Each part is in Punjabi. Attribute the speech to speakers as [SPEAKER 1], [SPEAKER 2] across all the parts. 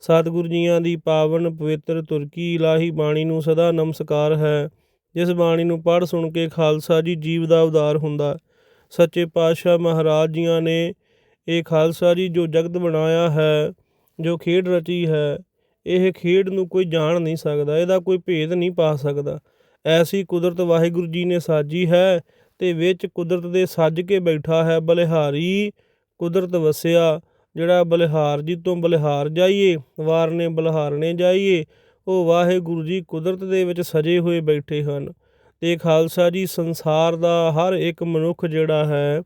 [SPEAKER 1] ਸਤਿਗੁਰੂ ਜੀਆਂ ਦੀ ਪਾਵਨ ਪਵਿੱਤਰ ਤੁਰਕੀ ਇਲਾਹੀ ਬਾਣੀ ਨੂੰ ਸਦਾ ਨਮਸਕਾਰ ਹੈ। ਜਿਸ ਬਾਣੀ ਨੂੰ ਪੜ੍ਹ ਸੁਣ ਕੇ ਖਾਲਸਾ ਜੀ ਜੀਵ ਦਾ ਉਦਾਰ ਹੁੰਦਾ। ਸੱਚੇ ਪਾਤਸ਼ਾਹ ਮਹਾਰਾਜ ਜੀਆਂ ਨੇ ਇਹ ਖਾਲਸਾ ਜੀ ਜੋ ਜਗਤ ਬਣਾਇਆ ਹੈ, ਜੋ ਖੇਡ ਰਚੀ ਹੈ, ਇਹ ਖੇਡ ਨੂੰ ਕੋਈ ਜਾਣ ਨਹੀਂ ਸਕਦਾ, ਇਹਦਾ ਕੋਈ ਭੇਦ ਨਹੀਂ ਪਾ ਸਕਦਾ। ਐਸੀ ਕੁਦਰਤ ਵਾਹਿਗੁਰੂ ਜੀ ਨੇ ਸਾਜੀ ਹੈ ਤੇ ਵਿੱਚ ਕੁਦਰਤ ਦੇ ਸੱਜ ਕੇ ਬੈਠਾ ਹੈ, ਬਲਿਹਾਰੀ ਕੁਦਰਤ ਵਸਿਆ। ਜਿਹੜਾ ਬਲਿਹਾਰ ਜੀ ਤੋਂ ਬਲਿਹਾਰ ਜਾਈਏ, ਵਾਰਨੇ ਬਲਿਹਾਰਨੇ ਜਾਈਏ, ਉਹ ਵਾਹਿਗੁਰੂ ਜੀ ਕੁਦਰਤ ਦੇ ਵਿੱਚ ਸਜੇ ਹੋਏ ਬੈਠੇ ਹਨ। ਤੇ ਖਾਲਸਾ ਜੀ ਸੰਸਾਰ ਦਾ ਹਰ ਇੱਕ ਮਨੁੱਖ ਜਿਹੜਾ ਹੈ,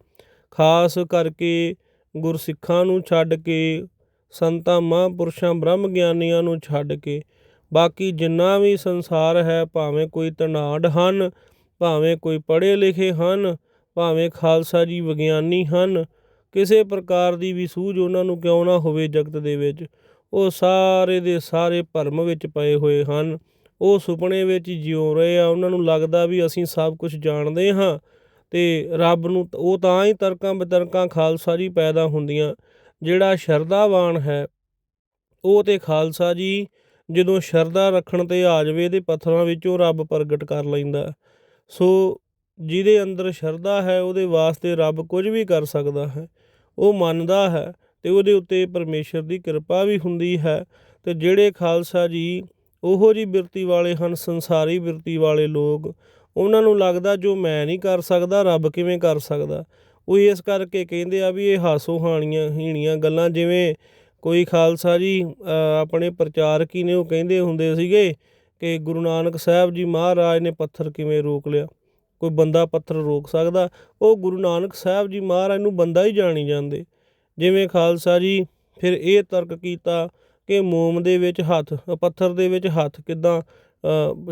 [SPEAKER 1] ਖਾਸ ਕਰਕੇ ਗੁਰਸਿੱਖਾਂ ਨੂੰ ਛੱਡ ਕੇ, ਸੰਤਾਂ, ਮਹਾਂਪੁਰਸ਼ਾਂ, ਬ੍ਰਹਮ ਗਿਆਨੀਆਂ ਨੂੰ ਛੱਡ ਕੇ, ਬਾਕੀ ਜਿੰਨਾ ਵੀ ਸੰਸਾਰ ਹੈ, ਭਾਵੇਂ ਕੋਈ ਧਨਾੜ ਹਨ, ਭਾਵੇਂ ਕੋਈ ਪੜ੍ਹੇ ਲਿਖੇ ਹਨ, ਭਾਵੇਂ ਖਾਲਸਾ ਜੀ ਵਿਗਿਆਨੀ ਹਨ ਕਿਸੇ ਪ੍ਰਕਾਰ ਦੀ ਵੀ ਸੂਝ ਉਹਨਾਂ ਨੂੰ ਕਿਉਂ ਨਾ ਹੋਵੇ ਜਗਤ ਦੇ ਵਿੱਚ। ਉਹ ਸਾਰੇ ਦੇ ਸਾਰੇ ਭਰਮ ਵਿੱਚ ਪਏ ਹੋਏ ਹਨ। ਉਹ ਸੁਪਨੇ ਵਿੱਚ ਹੀ ਜਿਉ ਰਹੇ ਆ। ਉਹਨਾਂ ਨੂੰ ਲੱਗਦਾ ਵੀ ਅਸੀਂ ਸਭ ਕੁਝ ਜਾਣਦੇ ਹਾਂ ਤੇ ਰੱਬ ਨੂੰ ਉਹ ਤਾਂ ਹੀ ਤਰਕਾਂ ਬਤਰਕਾਂ ਖਾਲਸਾ ਜੀ ਪੈਦਾ ਹੁੰਦੀਆਂ। ਜਿਹੜਾ ਸ਼ਰਧਾਵਾਨ ਹੈ, ਉਹ ਤੇ ਖਾਲਸਾ ਜੀ ਜਦੋਂ ਸ਼ਰਧਾ ਰੱਖਣ ਤੇ ਆ ਜਾਵੇ ਇਹਦੇ ਪੱਥਰਾਂ ਵਿੱਚੋਂ ਰੱਬ ਪ੍ਰਗਟ ਕਰ ਲੈਂਦਾ। ਸੋ ਜਿਹਦੇ ਅੰਦਰ ਸ਼ਰਧਾ ਹੈ, ਉਹਦੇ ਵਾਸਤੇ ਰੱਬ ਕੁਝ ਵੀ ਕਰ ਸਕਦਾ ਹੈ। ਉਹ ਮੰਨਦਾ ਹੈ ਅਤੇ ਉਹਦੇ ਉੱਤੇ ਪਰਮੇਸ਼ਰ ਦੀ ਕਿਰਪਾ ਵੀ ਹੁੰਦੀ ਹੈ। ਅਤੇ ਜਿਹੜੇ ਖਾਲਸਾ ਜੀ ਉਹੋ ਜਿਹੀ ਬਿਰਤੀ ਵਾਲੇ ਹਨ, ਸੰਸਾਰੀ ਬਿਰਤੀ ਵਾਲੇ ਲੋਕ, ਉਹਨਾਂ ਨੂੰ ਲੱਗਦਾ ਜੋ ਮੈਂ ਨਹੀਂ ਕਰ ਸਕਦਾ, ਰੱਬ ਕਿਵੇਂ ਕਰ ਸਕਦਾ? ਉਹ ਇਸ ਕਰਕੇ ਕਹਿੰਦੇ ਆ ਵੀ ਇਹ ਹਾਸੋ ਹਾਣੀਆਂ, ਹੀਣੀਆਂ ਗੱਲਾਂ ਜਿਵੇਂ ਕੋਈ ਖਾਲਸਾ ਜੀ ਆਪਣੇ ਪ੍ਰਚਾਰਕ ਹੀ ਨੇ, ਉਹ ਕਹਿੰਦੇ ਹੁੰਦੇ ਸੀਗੇ ਕਿ ਗੁਰੂ ਨਾਨਕ ਸਾਹਿਬ ਜੀ ਮਹਾਰਾਜ ਨੇ ਪੱਥਰ ਕਿਵੇਂ ਰੋਕ ਲਿਆ? ਕੋਈ ਬੰਦਾ ਪੱਥਰ ਰੋਕ ਸਕਦਾ, ਉਹ ਗੁਰੂ ਨਾਨਕ ਸਾਹਿਬ ਜੀ ਮਹਾਰਾਜ ਨੂੰ ਬੰਦਾ ਹੀ ਜਾਣੀ ਜਾਂਦੇ। ਜਿਵੇਂ ਖਾਲਸਾ ਜੀ ਫਿਰ ਇਹ ਤਰਕ ਕੀਤਾ ਕਿ ਮੋਮ ਦੇ ਵਿੱਚ ਹੱਥ, ਪੱਥਰ ਦੇ ਵਿੱਚ ਹੱਥ ਕਿਦਾਂ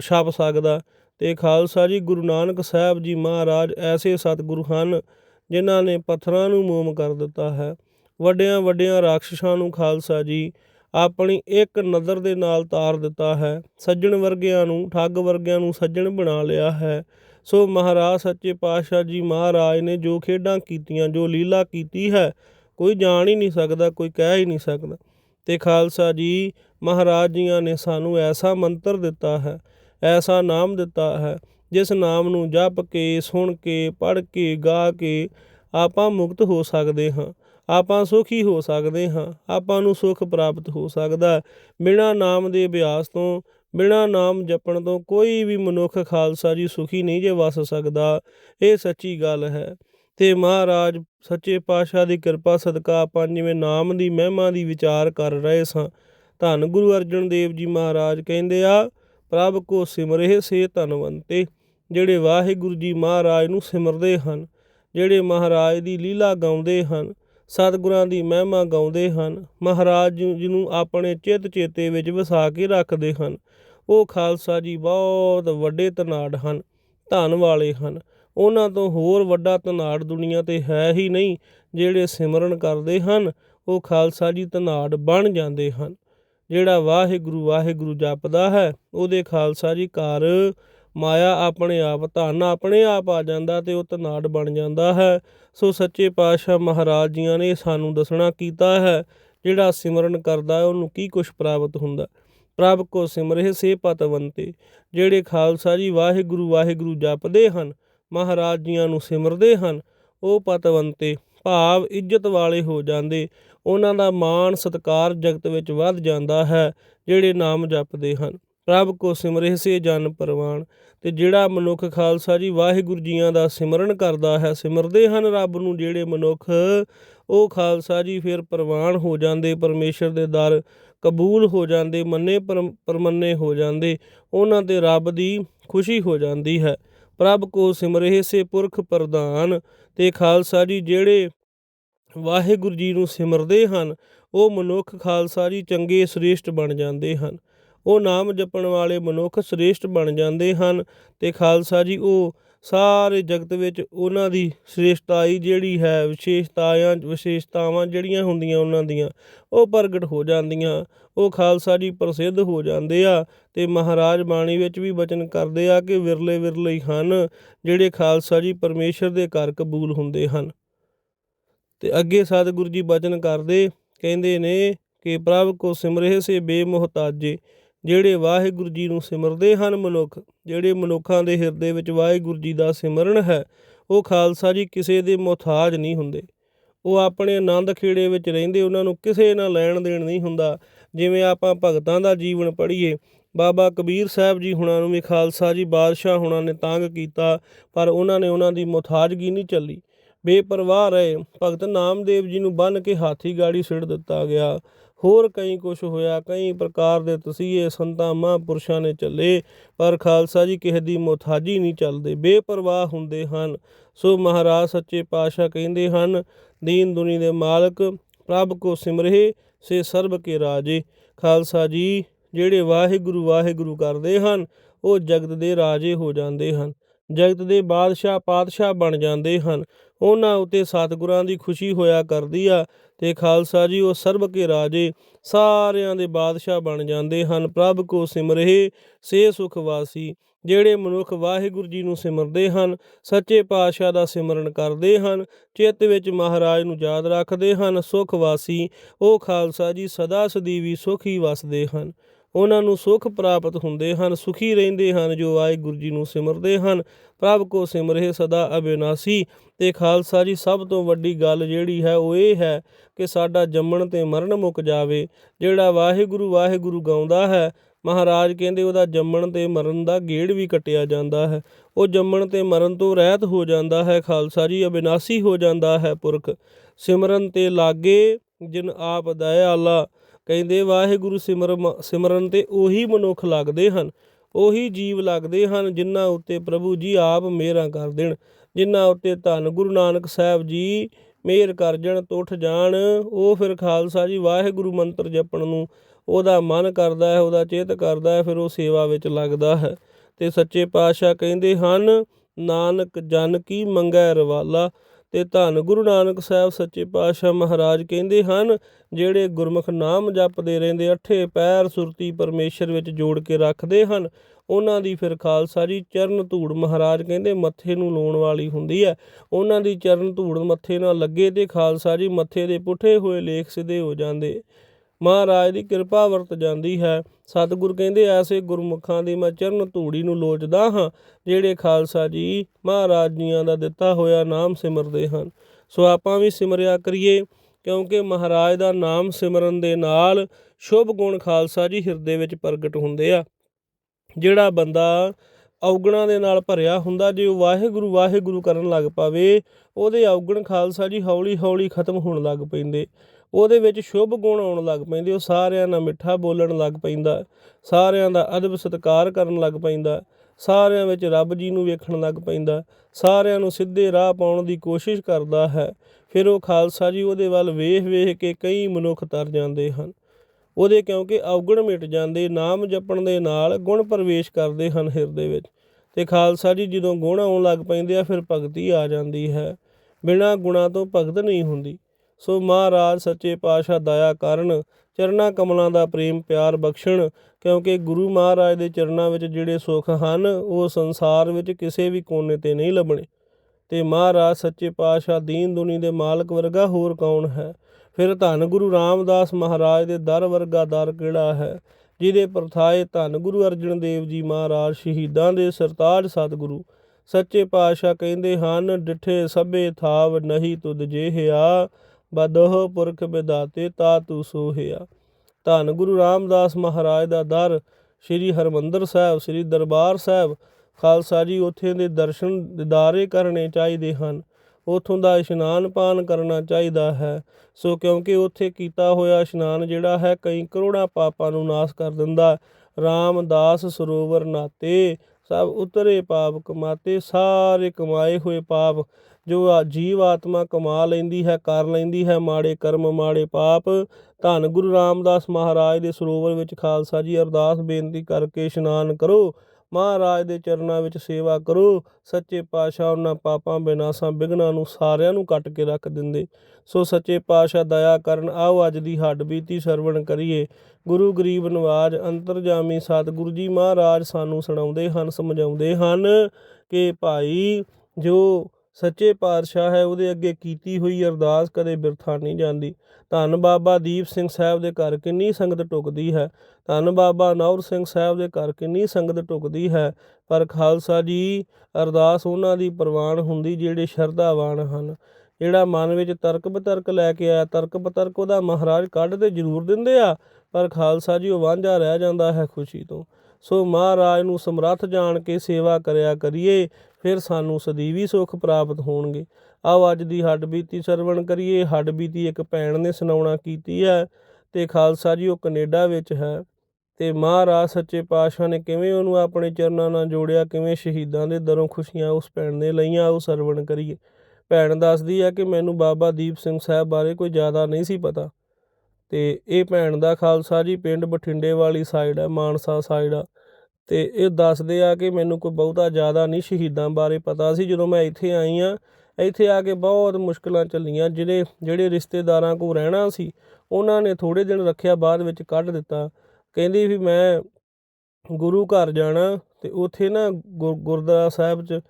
[SPEAKER 1] ਛਾਪ ਸਕਦਾ। ਤੇ ਖਾਲਸਾ ਜੀ ਗੁਰੂ ਨਾਨਕ ਸਾਹਿਬ ਜੀ ਮਹਾਰਾਜ ਐਸੇ ਸਤਿਗੁਰੂ ਹਨ ਜਿਨ੍ਹਾਂ ਨੇ ਪੱਥਰਾਂ ਨੂੰ ਮੋਮ ਕਰ ਦਿੱਤਾ ਹੈ। ਵੱਡਿਆਂ ਵੱਡਿਆਂ ਰਾਖਸ਼ਾਂ ਨੂੰ ਖਾਲਸਾ ਜੀ ਆਪਣੀ ਇੱਕ ਨਜ਼ਰ ਦੇ ਨਾਲ ਤਾਰ ਦਿੱਤਾ ਹੈ। ਸੱਜਣ ਵਰਗਿਆਂ ਨੂੰ, ਠੱਗ ਵਰਗਿਆਂ ਨੂੰ ਸੱਜਣ ਬਣਾ ਲਿਆ ਹੈ। ਸੋ ਮਹਾਰਾਜ ਸੱਚੇ ਪਾਤਸ਼ਾਹ ਜੀ ਮਹਾਰਾਜ ਨੇ ਜੋ ਖੇਡਾਂ ਕੀਤੀਆਂ, ਜੋ ਲੀਲਾ ਕੀਤੀ ਹੈ, ਕੋਈ ਜਾਣ ਹੀ ਨਹੀਂ ਸਕਦਾ, ਕੋਈ ਕਹਿ ਹੀ ਨਹੀਂ ਸਕਦਾ। ਤੇ ਖਾਲਸਾ ਜੀ, ਮਹਾਰਾਜ ਜੀਆਂ ਨੇ ਸਾਨੂੰ ਐਸਾ ਮੰਤਰ ਦਿੱਤਾ ਹੈ, ਐਸਾ ਨਾਮ ਦਿੱਤਾ ਹੈ, ਜਿਸ ਨਾਮ ਨੂੰ ਜਪ ਕੇ, ਸੁਣ ਕੇ, ਪੜ੍ਹ ਕੇ, ਗਾ ਕੇ ਆਪਾਂ ਮੁਕਤ ਹੋ ਸਕਦੇ ਹਾਂ, ਆਪਾਂ ਸੁਖੀ ਹੋ ਸਕਦੇ ਹਾਂ, ਆਪਾਂ ਨੂੰ ਸੁਖ ਪ੍ਰਾਪਤ ਹੋ ਸਕਦਾ ਬਿਨਾਂ ਨਾਮ ਦੇ ਅਭਿਆਸ ਤੋਂ ਬਿਨਾਂ ਨਾਮ ਜਪਣ ਤੋਂ ਕੋਈ ਵੀ ਮਨੁੱਖ ਖਾਲਸਾ ਜੀ ਸੁਖੀ ਨਹੀਂ ਜੇ ਵਸ ਸਕਦਾ, ਇਹ ਸੱਚੀ ਗੱਲ ਹੈ। ਤੇ ਮਹਾਰਾਜ ਸੱਚੇ ਪਾਤਸ਼ਾਹ ਦੀ ਕਿਰਪਾ ਸਦਕਾ ਆਪਾਂ ਜਿਵੇਂ ਨਾਮ ਦੀ ਮਹਿਮਾ ਦੀ ਵਿਚਾਰ ਕਰ ਰਹੇ ਸਾਂ, ਧੰਨ ਗੁਰੂ ਅਰਜਨ ਦੇਵ ਜੀ ਮਹਾਰਾਜ ਕਹਿੰਦੇ ਆ, ਪ੍ਰਭ ਕੋ ਸਿਮਰੇ ਸੇ ਧਨਵੰਤੇ ਜਿਹੜੇ ਵਾਹਿਗੁਰੂ ਜੀ ਮਹਾਰਾਜ ਨੂੰ ਸਿਮਰਦੇ ਹਨ, ਜਿਹੜੇ ਮਹਾਰਾਜ ਦੀ ਲੀਲਾ ਗਾਉਂਦੇ ਹਨ ਸਤਿਗੁਰਾਂ ਦੀ ਮਹਿਮਾ ਗਾਉਂਦੇ ਹਨ। ਮਹਾਰਾਜ ਜੀ ਨੂੰ ਆਪਣੇ ਚਿੱਤ ਚੇਤੇ ਵਿੱਚ ਵਸਾ ਕੇ ਰੱਖਦੇ ਹਨ। ਉਹ ਖਾਲਸਾ ਜੀ ਬਹੁਤ ਵੱਡੇ ਤਨਾੜ ਹਨ, ਧਨ ਵਾਲੇ ਹਨ। ਉਹਨਾਂ ਤੋਂ ਹੋਰ ਵੱਡਾ ਤਨਾੜ ਦੁਨੀਆ ਤੇ ਹੈ ਹੀ ਨਹੀਂ, ਜਿਹੜੇ ਸਿਮਰਨ ਕਰਦੇ ਹਨ, ਉਹ ਖਾਲਸਾ ਜੀ ਧਨਾੜ ਬਣ ਜਾਂਦੇ ਹਨ। ਜਿਹੜਾ ਵਾਹਿਗੁਰੂ ਵਾਹਿਗੁਰੂ ਜਪਦਾ ਹੈ, ਉਹਦੇ ਖਾਲਸਾ ਜੀ ਘਰ ਮਾਇਆ ਆਪਣੇ ਆਪ, ਧਨ ਆਪਣੇ ਆਪ ਆ ਜਾਂਦਾ ਤੇ ਉਹ ਧਨਾੜ ਬਣ ਜਾਂਦਾ ਹੈ। ਸੋ ਸੱਚੇ ਪਾਤਸ਼ਾਹ ਮਹਾਰਾਜ ਜੀਆਂ ਨੇ ਸਾਨੂੰ ਦੱਸਣਾ ਕੀਤਾ ਹੈ, ਜਿਹੜਾ ਸਿਮਰਨ ਕਰਦਾ ਉਹਨੂੰ ਕੀ ਕੁਝ ਪ੍ਰਾਪਤ ਹੁੰਦਾ? ਪ੍ਰਭ ਕੋ ਸਿਮਰੇ ਸੇ ਪਤਵੰਤੇ, ਜਿਹੜੇ ਖਾਲਸਾ ਜੀ ਵਾਹਿਗੁਰੂ ਵਾਹਿਗੁਰੂ ਜਪਦੇ ਹਨ, ਮਹਾਰਾਜ ਜੀਆਂ ਨੂੰ ਸਿਮਰਦੇ ਹਨ, ਉਹ ਪਤਵੰਤੇ ਭਾਵ ਇੱਜ਼ਤ ਵਾਲੇ ਹੋ ਜਾਂਦੇ, ਉਹਨਾਂ ਦਾ ਮਾਣ ਸਤਕਾਰ ਜਗਤ ਵਿੱਚ ਵੱਧ ਜਾਂਦਾ ਹੈ, ਜਿਹੜੇ ਨਾਮ ਜਪਦੇ ਹਨ। ਪ੍ਰਭ ਕੋ ਸਿਮਰੇ ਸੇ ਜਨ ਪਰਵਾਨ ਅਤੇ ਜਿਹੜਾ ਮਨੁੱਖ ਖਾਲਸਾ ਜੀ ਵਾਹਿਗੁਰੂ ਜੀਆਂ ਦਾ ਸਿਮਰਨ ਕਰਦਾ ਹੈ, ਸਿਮਰਦੇ ਹਨ ਰੱਬ ਨੂੰ ਜਿਹੜੇ ਮਨੁੱਖ ਉਹ ਖਾਲਸਾ ਜੀ ਫਿਰ ਪ੍ਰਵਾਨ ਹੋ ਜਾਂਦੇ, ਪਰਮੇਸ਼ਰ ਦੇ ਦਰ ਕਬੂਲ ਹੋ ਜਾਂਦੇ, ਮੰਨੇ ਪਰਮੰਨੇ ਹੋ ਜਾਂਦੇ, ਉਹਨਾਂ ਤੇ ਰੱਬ ਦੀ ਖੁਸ਼ੀ ਹੋ ਜਾਂਦੀ ਹੈ। ਪ੍ਰਭ ਕੋ ਸਿਮਰੇ ਸੇ ਪੁਰਖ ਪ੍ਰਧਾਨ ਤੇ ਖਾਲਸਾ ਜੀ ਜਿਹੜੇ ਵਾਹਿਗੁਰੂ ਜੀ ਨੂੰ ਸਿਮਰਦੇ ਹਨ, ਉਹ ਮਨੁੱਖ ਖਾਲਸਾ ਜੀ ਚੰਗੇ, ਸ੍ਰੇਸ਼ਟ ਬਣ ਜਾਂਦੇ ਹਨ। ਉਹ ਨਾਮ ਜਪਣ ਵਾਲੇ ਮਨੁੱਖ ਸ੍ਰੇਸ਼ਟ ਬਣ ਜਾਂਦੇ ਹਨ ਅਤੇ ਖਾਲਸਾ ਜੀ, ਉਹ ਸਾਰੇ ਜਗਤ ਵਿੱਚ ਉਹਨਾਂ ਦੀ ਸ੍ਰੇਸ਼ਟਾਈ ਜਿਹੜੀ ਹੈ ਵਿਸ਼ੇਸ਼ਤਾਵਾਂ ਵਿਸ਼ੇਸ਼ਤਾਵਾਂ ਜਿਹੜੀਆਂ ਹੁੰਦੀਆਂ ਉਹਨਾਂ ਦੀਆਂ, ਉਹ ਪ੍ਰਗਟ ਹੋ ਜਾਂਦੀਆਂ। ਉਹ ਖਾਲਸਾ ਜੀ ਪ੍ਰਸਿੱਧ ਹੋ ਜਾਂਦੇ ਆ ਤੇ ਮਹਾਰਾਜ ਬਾਣੀ ਵਿੱਚ ਵੀ ਬਚਨ ਕਰਦੇ ਆ ਕਿ ਵਿਰਲੇ ਵਿਰਲੇ ਹੀ ਹਨ, ਜਿਹੜੇ ਖਾਲਸਾ ਜੀ ਪਰਮੇਸ਼ਰ ਦੇ ਘਰ ਕਬੂਲ ਹੁੰਦੇ ਹਨ। ਤੇ ਅੱਗੇ ਸਤਿਗੁਰੂ ਜੀ ਬਚਨ ਕਰਦੇ, ਕਹਿੰਦੇ ਨੇ ਕਿ ਪ੍ਰਭ ਕੋ ਸਿਮਰੇ ਸੇ ਬੇਮੁਹਤਾਜੇ। ਜਿਹੜੇ ਵਾਹਿਗੁਰੂ ਜੀ ਨੂੰ ਸਿਮਰਦੇ ਹਨ ਮਨੁੱਖ, ਜਿਹੜੇ ਮਨੁੱਖਾਂ ਦੇ ਹਿਰਦੇ ਵਿੱਚ ਵਾਹਿਗੁਰੂ ਜੀ ਦਾ ਸਿਮਰਨ ਹੈ, ਉਹ ਖਾਲਸਾ ਜੀ ਕਿਸੇ ਦੇ ਮੁਹਤਾਜ ਨਹੀਂ ਹੁੰਦੇ। ਉਹ ਆਪਣੇ ਆਨੰਦ ਖੇੜੇ ਵਿੱਚ ਰਹਿੰਦੇ, ਉਹਨਾਂ ਨੂੰ ਕਿਸੇ ਨਾਲ ਲੈਣ ਦੇਣ ਨਹੀਂ ਹੁੰਦਾ। ਜਿਵੇਂ ਆਪਾਂ ਭਗਤਾਂ ਦਾ ਜੀਵਨ ਪੜ੍ਹੀਏ, ਬਾਬਾ ਕਬੀਰ ਸਾਹਿਬ ਜੀ ਹੁਣਾਂ ਨੂੰ ਵੀ ਖਾਲਸਾ ਜੀ ਬਾਦਸ਼ਾਹ ਹੁਣਾਂ ਨੇ ਤੰਗ ਕੀਤਾ, ਪਰ ਉਹਨਾਂ ਨੇ ਉਹਨਾਂ ਦੀ ਮੁਹਤਾਜਗੀ ਨਹੀਂ ਚੱਲੀ। ਬੇਪਰਵਾਹ ਰਹੇ, ਭਗਤ ਨਾਮਦੇਵ ਜੀ ਨੂੰ ਬੰਨ ਕੇ ਹਾਥੀ ਗਾੜੀ ਸਿੱਟ ਦਿੱਤਾ ਗਿਆ। ਹੋਰ ਕਈ ਕੁਝ ਹੋਇਆ, ਕਈ ਪ੍ਰਕਾਰ ਦੇ ਤਸੀਹੇ ਸੰਤਾਂ ਮਹਾਂਪੁਰਸ਼ਾਂ ਨੇ ਚੱਲੇ, ਪਰ ਖਾਲਸਾ ਜੀ ਕਿਸੇ ਦੀ ਮੁਹਤਾਜੀ ਨਹੀਂ ਚੱਲਦੇ, ਬੇਪਰਵਾਹ ਹੁੰਦੇ ਹਨ। ਸੋ ਮਹਾਰਾਜ ਸੱਚੇ ਪਾਤਸ਼ਾਹ ਕਹਿੰਦੇ ਹਨ, ਦੀਨ ਦੁਨੀ ਦੇ ਮਾਲਕ, ਪ੍ਰਭ ਕੋ ਸਿਮਰਹਿ, ਸੇ ਸਰਬ ਕੇ ਰਾਜੇ। ਖਾਲਸਾ ਜੀ, ਜਿਹੜੇ ਵਾਹਿਗੁਰੂ ਵਾਹਿਗੁਰੂ ਕਰਦੇ ਹਨ, ਉਹ ਜਗਤ ਦੇ ਰਾਜੇ ਹੋ ਜਾਂਦੇ ਹਨ, ਜਗਤ ਦੇ ਬਾਦਸ਼ਾਹ ਪਾਤਸ਼ਾਹ ਬਣ ਜਾਂਦੇ ਹਨ। ਉਹਨਾਂ ਉਤੇ ਸਤਿਗੁਰਾਂ ਦੀ ਖੁਸ਼ੀ ਹੋਇਆ ਕਰਦੀ ਆ ਤੇ ਖਾਲਸਾ ਜੀ, ਉਹ ਸਰਬ ਕੇ ਰਾਜੇ ਸਾਰਿਆਂ ਦੇ ਬਾਦਸ਼ਾਹ ਬਣ ਜਾਂਦੇ ਹਨ। ਪ੍ਰਭ ਕੋ ਸਿਮਰਹਿ ਸੇ ਸੁਖ ਵਾਸੀ, ਜਿਹੜੇ ਮਨੁੱਖ ਵਾਹਿਗੁਰੂ ਜੀ ਨੂੰ ਸਿਮਰਦੇ ਹਨ, ਸੱਚੇ ਪਾਤਸ਼ਾਹ ਦਾ ਸਿਮਰਨ ਕਰਦੇ ਹਨ, ਚਿੱਤ ਵਿੱਚ ਮਹਾਰਾਜ ਨੂੰ ਯਾਦ ਰੱਖਦੇ ਹਨ। ਸੁਖ ਵਾਸੀ, ਉਹ ਖਾਲਸਾ ਜੀ, ਸਦਾ ਸਦੀਵੀ ਸੁਖ ਹੀ ਵਸਦੇ ਹਨ। ਉਹਨਾਂ ਨੂੰ ਸੁਖ ਪ੍ਰਾਪਤ ਹੁੰਦੇ ਹਨ, ਸੁਖੀ ਰਹਿੰਦੇ ਹਨ, ਜੋ ਵਾਹਿਗੁਰੂ ਜੀ ਨੂੰ ਸਿਮਰਦੇ ਹਨ। ਪ੍ਰਭ ਕੋ ਸਿਮਰੇ ਸਦਾ ਅਬਿਨਾਸੀ। ਤੇ ਖਾਲਸਾ ਜੀ, ਸਭ ਤੋਂ ਵੱਡੀ ਗੱਲ ਜਿਹੜੀ ਹੈ ਉਹ ਇਹ ਹੈ ਕਿ ਸਾਡਾ ਜੰਮਣ ਤੇ ਮਰਨ ਮੁੱਕ ਜਾਵੇ। ਜਿਹੜਾ ਵਾਹਿਗੁਰੂ ਵਾਹਿਗੁਰੂ ਗਾਉਂਦਾ ਹੈ, ਮਹਾਰਾਜ ਕਹਿੰਦੇ ਉਹਦਾ ਜੰਮਣ ਤੇ ਮਰਨ ਦਾ ਗੇੜ ਵੀ ਕੱਟਿਆ ਜਾਂਦਾ ਹੈ। ਉਹ ਜੰਮਣ ਤੇ ਮਰਨ ਤੋਂ ਰਹਿਤ ਹੋ ਜਾਂਦਾ ਹੈ, ਖਾਲਸਾ ਜੀ, ਅਬਿਨਾਸੀ ਹੋ ਜਾਂਦਾ ਹੈ ਪੁਰਖ। ਸਿਮਰਨ ਤੇ ਲਾਗੇ ਜਿਨ ਆਪ ਦਇਆਲਾ ਕਹਿੰਦੇ ਵਾਹਿਗੁਰੂ ਸਿਮਰਨ ਸਿਮਰਨ ਤੇ ਉਹੀ ਮਨੁੱਖ ਲੱਗਦੇ ਹਨ, ਉਹੀ ਜੀਵ ਲੱਗਦੇ ਹਨ ਜਿਨ੍ਹਾਂ ਉੱਤੇ ਪ੍ਰਭੂ ਜੀ ਆਪ ਮਿਹਰਾਂ ਕਰ ਦੇਣ, ਜਿਨ੍ਹਾਂ ਉੱਤੇ ਧੰਨ ਗੁਰੂ ਨਾਨਕ ਸਾਹਿਬ ਜੀ ਮਿਹਰ ਕਰ ਜਣ ਤੁਠ ਜਾਣ। ਉਹ ਫਿਰ ਖਾਲਸਾ ਜੀ ਵਾਹਿਗੁਰੂ ਮੰਤਰ ਜਪਣ ਨੂੰ ਉਹਦਾ ਮਨ ਕਰਦਾ ਹੈ, ਉਹਦਾ ਚੇਤ ਕਰਦਾ ਹੈ, ਫਿਰ ਉਹ ਸੇਵਾ ਵਿੱਚ ਲੱਗਦਾ ਹੈ। ਤੇ ਸੱਚੇ ਪਾਤਸ਼ਾਹ ਕਹਿੰਦੇ ਹਨ, ਨਾਨਕ ਜਨ ਕੀ ਮੰਗੈ ਰਵਾਲਾ ਤੇ ਧੰਨ ਗੁਰੂ ਨਾਨਕ ਸਾਹਿਬ ਸੱਚੇ ਪਾਤਸ਼ਾਹ ਮਹਾਰਾਜ ਕਹਿੰਦੇ ਹਨ, ਜਿਹੜੇ ਗੁਰਮੁਖ ਨਾਮ ਜਪਦੇ ਰਹਿੰਦੇ, ਅਠੇ ਪੈਰ ਸੁਰਤੀ ਪਰਮੇਸ਼ਰ ਵਿੱਚ ਜੋੜ ਕੇ ਰੱਖਦੇ ਹਨ, ਉਹਨਾਂ ਦੀ ਫਿਰ ਖਾਲਸਾ ਜੀ ਚਰਨ ਧੂੜ ਮਹਾਰਾਜ ਕਹਿੰਦੇ ਮੱਥੇ ਨੂੰ ਲਾਉਣ ਵਾਲੀ ਹੁੰਦੀ ਹੈ। ਉਹਨਾਂ ਦੀ ਚਰਨ ਧੂੜ ਮੱਥੇ ਨਾਲ ਲੱਗੇ ਤੇ ਖਾਲਸਾ ਜੀ ਮੱਥੇ ਦੇ ਪੁੱਠੇ ਹੋਏ ਲੇਖ ਸਿੱਧੇ ਹੋ ਜਾਂਦੇ। ਮਹਾਰਾਜ ਦੀ ਕਿਰਪਾ ਵਰਤ ਜਾਂਦੀ ਹੈ। ਸਤਿਗੁਰ ਕਹਿੰਦੇ, ਐਸੇ ਗੁਰਮੁਖਾਂ ਦੀ ਮੈਂ ਚਰਨ ਧੂੜੀ ਨੂੰ ਲੋਚਦਾ ਹਾਂ, ਜਿਹੜੇ ਖਾਲਸਾ ਜੀ ਮਹਾਰਾਜ ਜੀਆਂ ਦਾ ਦਿੱਤਾ ਹੋਇਆ ਨਾਮ ਸਿਮਰਦੇ ਹਨ। ਸੋ ਆਪਾਂ ਵੀ ਸਿਮਰਿਆ ਕਰੀਏ, ਕਿਉਂਕਿ ਮਹਾਰਾਜ ਦਾ ਨਾਮ ਸਿਮਰਨ ਦੇ ਨਾਲ ਸ਼ੁਭ ਗੁਣ ਖਾਲਸਾ ਜੀ ਹਿਰਦੇ ਵਿੱਚ ਪ੍ਰਗਟ ਹੁੰਦੇ ਆ। ਜਿਹੜਾ ਬੰਦਾ ਔਗਣਾਂ ਦੇ ਨਾਲ ਭਰਿਆ ਹੁੰਦਾ, ਜੇ ਉਹ ਵਾਹਿਗੁਰੂ ਵਾਹਿਗੁਰੂ ਕਰਨ ਲੱਗ ਪਵੇ, ਉਹਦੇ ਔਗਣ ਖਾਲਸਾ ਜੀ ਹੌਲੀ ਹੌਲੀ ਖਤਮ ਹੋਣ ਲੱਗ ਪੈਂਦੇ। ਉਹਦੇ ਵਿੱਚ ਸ਼ੁਭ ਗੁਣ ਆਉਣ ਲੱਗ ਪੈਂਦੇ, ਉਹ ਸਾਰਿਆਂ ਨਾਲ ਮਿੱਠਾ ਬੋਲਣ ਲੱਗ ਪੈਂਦਾ, ਸਾਰਿਆਂ ਦਾ ਅਦਬ ਸਤਿਕਾਰ ਕਰਨ ਲੱਗ ਪੈਂਦਾ, ਸਾਰਿਆਂ ਵਿੱਚ ਰੱਬ ਜੀ ਨੂੰ ਵੇਖਣ ਲੱਗ ਪੈਂਦਾ, ਸਾਰਿਆਂ ਨੂੰ ਸਿੱਧੇ ਰਾਹ ਪਾਉਣ ਦੀ ਕੋਸ਼ਿਸ਼ ਕਰਦਾ ਹੈ। ਫਿਰ ਉਹ ਖਾਲਸਾ ਜੀ ਉਹਦੇ ਵੱਲ ਵੇਖ ਵੇਖ ਕੇ ਕਈ ਮਨੁੱਖ ਤਰ ਜਾਂਦੇ ਹਨ। ਉਹਦੇ ਕਿਉਂਕਿ ਔਗਣ ਮਿਟ ਜਾਂਦੇ, ਨਾਮ ਜਪਣ ਦੇ ਨਾਲ ਗੁਣ ਪ੍ਰਵੇਸ਼ ਕਰਦੇ ਹਨ ਹਿਰਦੇ ਵਿੱਚ। ਤੇ ਖਾਲਸਾ ਜੀ ਜਦੋਂ ਗੁਣ ਆਉਣ ਲੱਗ ਪੈਂਦੇ ਆ, ਫਿਰ ਭਗਤੀ ਆ ਜਾਂਦੀ ਹੈ। ਬਿਨਾਂ ਗੁਣਾ ਤੋਂ ਭਗਤ ਨਹੀਂ ਹੁੰਦੀ। ਸੋ ਮਹਾਰਾਜ, ਸੱਚੇ ਪਾਤਸ਼ਾਹ ਦਇਆ ਕਰਨ ਚਰਨਾ ਕਮਲਾਂ ਦਾ ਪ੍ਰੇਮ ਪਿਆਰ ਬਖਸ਼ਣ, ਕਿਉਂਕਿ ਗੁਰੂ ਮਹਾਰਾਜ ਦੇ ਚਰਨਾਂ ਵਿੱਚ ਜਿਹੜੇ ਸੁੱਖ ਹਨ, ਉਹ ਸੰਸਾਰ ਵਿੱਚ ਕਿਸੇ ਵੀ ਕੋਨੇ ਤੇ ਨਹੀਂ ਲੱਭਣੇ। ਤੇ ਮਹਾਰਾਜ, ਸੱਚੇ ਪਾਤਸ਼ਾਹ ਦੀਨ ਦੁਨੀ ਦੇ ਮਾਲਕ ਵਰਗਾ ਹੋਰ ਕੌਣ ਹੈ? ਫਿਰ ਧੰਨ ਗੁਰੂ ਰਾਮਦਾਸ ਮਹਾਰਾਜ ਦੇ ਦਰ ਵਰਗਾ ਦਰ ਕਿਹੜਾ ਹੈ? ਜਿਹਦੇ ਪਰਥਾਏ ਧੰਨ ਗੁਰੂ ਅਰਜਨ ਦੇਵ ਜੀ ਮਹਾਰਾਜ ਸ਼ਹੀਦਾਂ ਦੇ ਸਰਤਾਜ ਸਤਿਗੁਰੂ। ਸੱਚੇ ਪਾਤਸ਼ਾਹ ਕਹਿੰਦੇ ਹਨ, ਡਿਠੇ ਸਭੇ ਥਾਵ ਨਹੀਂ ਤੁਧ ਜਿਹਿਆ ਬਦੋਹ ਪੁਰਖ ਵਿਦਾਤੇ ਤਾ ਤੂ ਸੋਹਿਆ। ਧੰਨ ਗੁਰੂ ਰਾਮਦਾਸ ਮਹਾਰਾਜ ਦਾ ਦਰ, ਸ੍ਰੀ ਹਰਮੰਦਰ ਸਾਹਿਬ, ਸ੍ਰੀ ਦਰਬਾਰ ਸਾਹਿਬ ਖਾਲਸਾ ਜੀ ਉੱਥੇ ਦੇ ਦਰਸ਼ਨ ਦਿਦਾਰੇ ਕਰਨੇ ਚਾਹੀਦੇ ਹਨ। ਉਥੋਂ ਦਾ ਇਸ਼ਨਾਨ ਪਾਨ ਕਰਨਾ ਚਾਹੀਦਾ ਹੈ। ਸੋ ਕਿਉਂਕਿ ਉੱਥੇ ਕੀਤਾ ਹੋਇਆ ਇਸ਼ਨਾਨ ਜਿਹੜਾ ਹੈ, ਕਈ ਕਰੋੜਾਂ ਪਾਪਾਂ ਨੂੰ ਨਾਸ਼ ਕਰ ਦਿੰਦਾ। ਰਾਮਦਾਸ ਸਰੋਵਰ ਨਾਤੇ, ਸਭ ਉਤਰੇ ਪਾਪ ਕਮਾਤੇ, ਸਾਰੇ ਕਮਾਏ ਹੋਏ ਪਾਪ ਜੋ ਆ- ਜੀਵ ਆਤਮਾ ਕਮਾ ਲੈਂਦੀ ਹੈ, ਕਰ ਲੈਂਦੀ ਹੈ, ਮਾੜੇ ਕਰਮ, ਮਾੜੇ ਪਾਪ। ਧੰਨ ਗੁਰੂ ਰਾਮਦਾਸ ਮਹਾਰਾਜ ਦੇ ਸਰੋਵਰ ਵਿੱਚ ਖਾਲਸਾ ਜੀ, ਅਰਦਾਸ ਬੇਨਤੀ ਕਰਕੇ ਇਸ਼ਨਾਨ ਕਰੋ। ਮਹਾਰਾਜ ਦੇ ਚਰਨਾਂ ਵਿੱਚ ਸੇਵਾ ਕਰੋ। ਸੱਚੇ ਪਾਤਸ਼ਾਹ ਉਹਨਾਂ ਪਾਪਾਂ, ਬਿਨਾਸਾਂ ਬਿਗਨਾਂ ਨੂੰ ਸਾਰਿਆਂ ਨੂੰ ਕੱਟ ਕੇ ਰੱਖ ਦਿੰਦੇ। ਸੋ ਸੱਚੇ ਪਾਤਸ਼ਾਹ ਦਇਆ ਕਰਨ, ਆਓ ਅੱਜ ਦੀ ਹੱਡ ਬੀਤੀ ਸਰਵਣ ਕਰੀਏ। ਗੁਰੂ ਗਰੀਬ ਨਵਾਜ ਅੰਤਰਜਾਮੀ ਸਤਿਗੁਰੂ ਜੀ ਮਹਾਰਾਜ ਸਾਨੂੰ ਸੁਣਾਉਂਦੇ ਹਨ, ਸਮਝਾਉਂਦੇ ਹਨ ਕਿ ਭਾਈ ਜੋ ਸੱਚੇ ਪਾਤਸ਼ਾਹ ਹੈ, ਉਹਦੇ ਅੱਗੇ ਕੀਤੀ ਹੋਈ ਅਰਦਾਸ ਕਦੇ ਬਿਰਥਾ ਨਹੀਂ ਜਾਂਦੀ। ਧੰਨ ਬਾਬਾ ਦੀਪ ਸਿੰਘ ਸਾਹਿਬ ਦੇ ਘਰ ਕਿੰਨੀ ਸੰਗਤ ਟੁਕਦੀ ਹੈ। ਧੰਨ ਬਾਬਾ ਨੌਰ ਸਿੰਘ ਸਾਹਿਬ ਦੇ ਘਰ ਕਿੰਨੀ ਸੰਗਤ ਟੁਕਦੀ ਹੈ। ਪਰ ਖਾਲਸਾ ਜੀ, ਅਰਦਾਸ ਉਹਨਾਂ ਦੀ ਪ੍ਰਵਾਨ ਹੁੰਦੀ ਜਿਹੜੇ ਸ਼ਰਧਾਵਾਨ ਹਨ। ਜਿਹੜਾ ਮਨ ਵਿੱਚ ਤਰਕ ਬਤਰਕ ਲੈ ਕੇ ਆਇਆ ਤਰਕ ਬਤਰਕ ਉਹਦਾ ਮਹਾਰਾਜ ਕੱਢ ਤੇ ਜ਼ਰੂਰ ਦਿੰਦੇ ਆ। ਪਰ ਖਾਲਸਾ ਜੀ, ਉਹ ਵਾਂਝਾ ਰਹਿ ਜਾਂਦਾ ਹੈ ਖੁਸ਼ੀ ਤੋਂ। ਸੋ ਮਹਾਰਾਜ ਨੂੰ ਸਮਰੱਥ ਜਾਣ ਕੇ ਸੇਵਾ ਕਰਿਆ ਕਰੀਏ, ਫਿਰ ਸਾਨੂੰ ਸਦੀਵੀ ਸੁੱਖ ਪ੍ਰਾਪਤ ਹੋਣਗੇ। ਆਓ ਅੱਜ ਦੀ ਹੱਡ ਬੀਤੀ ਸਰਵਣ ਕਰੀਏ। ਹੱਡ ਬੀਤੀ ਇੱਕ ਭੈਣ ਨੇ ਸੁਣਾਉਣਾ ਕੀਤੀ ਹੈ ਤੇ ਖਾਲਸਾ ਜੀ ਉਹ ਕੈਨੇਡਾ ਵਿੱਚ ਹੈ ਤੇ ਮਹਾਰਾਜ ਸੱਚੇ ਪਾਤਸ਼ਾਹ ਨੇ ਕਿਵੇਂ ਉਹਨੂੰ ਆਪਣੇ ਚਰਨਾਂ ਨਾਲ ਜੋੜਿਆ, ਕਿਵੇਂ ਸ਼ਹੀਦਾਂ ਦੇ ਦਰੋਂ ਖੁਸ਼ੀਆਂ ਉਸ ਭੈਣ ਨੇ ਲਈਆਂ ਉਹ ਸਰਵਣ ਕਰੀਏ। ਭੈਣ ਦੱਸਦੀ ਹੈ ਕਿ ਮੈਨੂੰ ਬਾਬਾ ਦੀਪ ਸਿੰਘ ਸਾਹਿਬ ਬਾਰੇ ਕੋਈ ਜ਼ਿਆਦਾ ਨਹੀਂ ਸੀ ਪਤਾ। ਤੇ ਇਹ ਭੈਣ ਦਾ ਖਾਲਸਾ ਜੀ, ਪਿੰਡ ਬਠਿੰਡੇ ਵਾਲੀ ਸਾਈਡ ਹੈ ਮਾਨਸਾ ਸਾਈਡ ਆ। ਤੇ ਇਹ ਦੱਸਦੇ ਆ ਕਿ ਮੈਨੂੰ ਕੋਈ ਬਹੁਤਾ ਜ਼ਿਆਦਾ ਨਹੀਂ ਸ਼ਹੀਦਾਂ ਬਾਰੇ ਪਤਾ ਸੀ। ਜਦੋਂ ਮੈਂ ਇੱਥੇ ਆਈ ਆ, ਇੱਥੇ ਆ ਕੇ ਬਹੁਤ ਮੁਸ਼ਕਲਾਂ ਚੱਲੀਆਂ। ਜਿਹੜੇ ਜਿਹੜੇ ਰਿਸ਼ਤੇਦਾਰਾਂ ਕੋਲ ਰਹਿਣਾ ਸੀ, ਉਹਨਾਂ ਨੇ ਥੋੜੇ ਦਿਨ ਰੱਖਿਆ, ਬਾਅਦ ਵਿੱਚ ਕੱਢ ਦਿੱਤਾ। ਕਹਿੰਦੀ ਵੀ ਮੈਂ ਗੁਰੂ ਘਰ ਜਾਣਾ ਤੇ ਉੱਥੇ ਨਾ ਗੁਰ- ਗੁਰਦੁਆਰਾ ਸਾਹਿਬ 'ਚ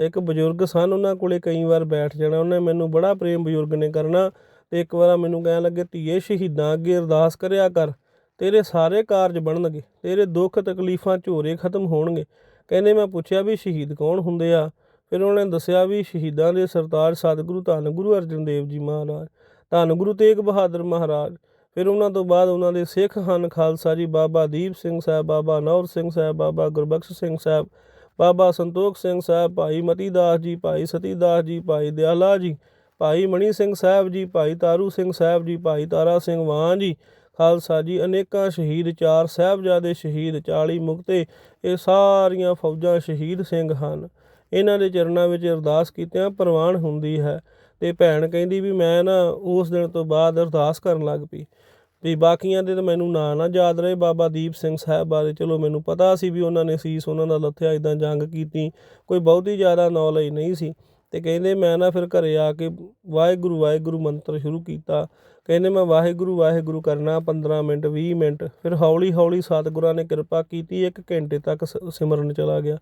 [SPEAKER 1] ਇੱਕ ਬਜ਼ੁਰਗ ਸਨ, ਉਹਨਾਂ ਕੋਲੇ ਕਈ ਵਾਰ ਬੈਠ ਜਾਣਾ। ਉਹਨੇ ਮੈਨੂੰ ਬੜਾ ਪ੍ਰੇਮ ਬਜ਼ੁਰਗ ਨੇ ਕਰਨਾ। ਇੱਕ ਵਾਰ ਮੈਨੂੰ ਕਹਿਣ ਲੱਗੇ, ਧੀਏ, ਸ਼ਹੀਦਾਂ ਅੱਗੇ ਅਰਦਾਸ ਕਰਿਆ ਕਰ। ਤੇਰੇ ਸਾਰੇ ਕਾਰਜ ਬਣਨਗੇ, ਤੇਰੇ ਦੁੱਖ ਤਕਲੀਫਾਂ ਝੋਰੇ ਖਤਮ ਹੋਣਗੇ। ਕਹਿੰਦੇ ਮੈਂ ਪੁੱਛਿਆ ਵੀ ਸ਼ਹੀਦ ਕੌਣ ਹੁੰਦੇ ਆ? ਫਿਰ ਉਹਨੇ ਦੱਸਿਆ ਵੀ ਸ਼ਹੀਦਾਂ ਦੇ ਸਰਤਾਜ ਸਤਿਗੁਰੂ ਧੰਨ ਗੁਰੂ ਅਰਜਨ ਦੇਵ ਜੀ ਮਹਾਰਾਜ, ਧੰਨ ਗੁਰੂ ਤੇਗ ਬਹਾਦਰ ਮਹਾਰਾਜ। ਫਿਰ ਉਹਨਾਂ ਤੋਂ ਬਾਅਦ ਉਹਨਾਂ ਦੇ ਸਿੱਖ ਹਨ ਖਾਲਸਾ ਜੀ, ਬਾਬਾ ਦੀਪ ਸਿੰਘ ਸਾਹਿਬ, ਬਾਬਾ ਨੌਰ ਸਿੰਘ ਸਾਹਿਬ, ਬਾਬਾ ਗੁਰਬਖਸ਼ ਸਿੰਘ ਸਾਹਿਬ, ਬਾਬਾ ਸੰਤੋਖ ਸਿੰਘ ਸਾਹਿਬ, ਭਾਈ ਮਤੀ ਦਾਸ ਜੀ, ਭਾਈ ਸਤੀ ਦਾਸ ਜੀ, ਭਾਈ ਦਿਆਲਾ ਜੀ। ਭਾਈ ਮਣੀ ਸਿੰਘ ਸਾਹਿਬ ਜੀ, ਭਾਈ ਤਾਰੂ ਸਿੰਘ ਸਾਹਿਬ ਜੀ, ਭਾਈ ਤਾਰਾ ਸਿੰਘ ਵਾਂ ਜੀ, ਖਾਲਸਾ ਜੀ, ਅਨੇਕਾਂ ਸ਼ਹੀਦ ਚਾਰ ਸਾਹਿਬਜ਼ਾਦੇ ਸ਼ਹੀਦ 40 ਮੁਕਤੇ, ਇਹ ਸਾਰੀਆਂ ਫੌਜਾਂ ਸ਼ਹੀਦ ਸਿੰਘ ਹਨ। ਇਹਨਾਂ ਦੇ ਚਰਨਾਂ ਵਿੱਚ ਅਰਦਾਸ ਕੀਤਿਆਂ ਪ੍ਰਵਾਨ ਹੁੰਦੀ ਹੈ ਤੇ ਭੈਣ ਕਹਿੰਦੀ ਵੀ ਮੈਂ ਨਾ ਉਸ ਦਿਨ ਤੋਂ ਬਾਅਦ ਅਰਦਾਸ ਕਰਨ ਲੱਗ ਪਈ। ਵੀ ਬਾਕੀਆਂ ਦੇ ਤਾਂ ਮੈਨੂੰ ਨਾਂ ਨਾ ਯਾਦ ਰਹੇ, ਬਾਬਾ ਦੀਪ ਸਿੰਘ ਸਾਹਿਬ ਬਾਰੇ। ਚਲੋ ਮੈਨੂੰ ਪਤਾ ਸੀ ਵੀ ਉਹਨਾਂ ਨੇ ਸੀਸ ਉਹਨਾਂ ਦਾ ਲੱਥਿਆ ਇਦਾਂ ਜੰਗ ਕੀਤੀ, ਕੋਈ ਬਹੁਤੀ ਜ਼ਿਆਦਾ ਨੌਲੇਜ ਨਹੀਂ ਸੀ। ਤੇ ਕਹਿੰਦੇ ਮੈਂ ਨਾ ਫਿਰ ਘਰੇ ਆ ਕੇ ਵਾਹਿਗੁਰੂ ਵਾਹਿਗੁਰੂ ਮੰਤਰ ਸ਼ੁਰੂ ਕੀਤਾ। ਕਹਿੰਦੇ ਮੈਂ ਵਾਹਿਗੁਰੂ ਵਾਹਿਗੁਰੂ ਕਰਨਾ 15 ਮਿੰਟ 20 ਮਿੰਟ। ਫਿਰ ਹੌਲੀ ਹੌਲੀ ਸਤਿਗੁਰਾਂ ਨੇ ਕਿਰਪਾ ਕੀਤੀ 1 ਘੰਟੇ ਤੱਕ ਸ- ਸਿਮਰਨ ਚਲਾ ਗਿਆ।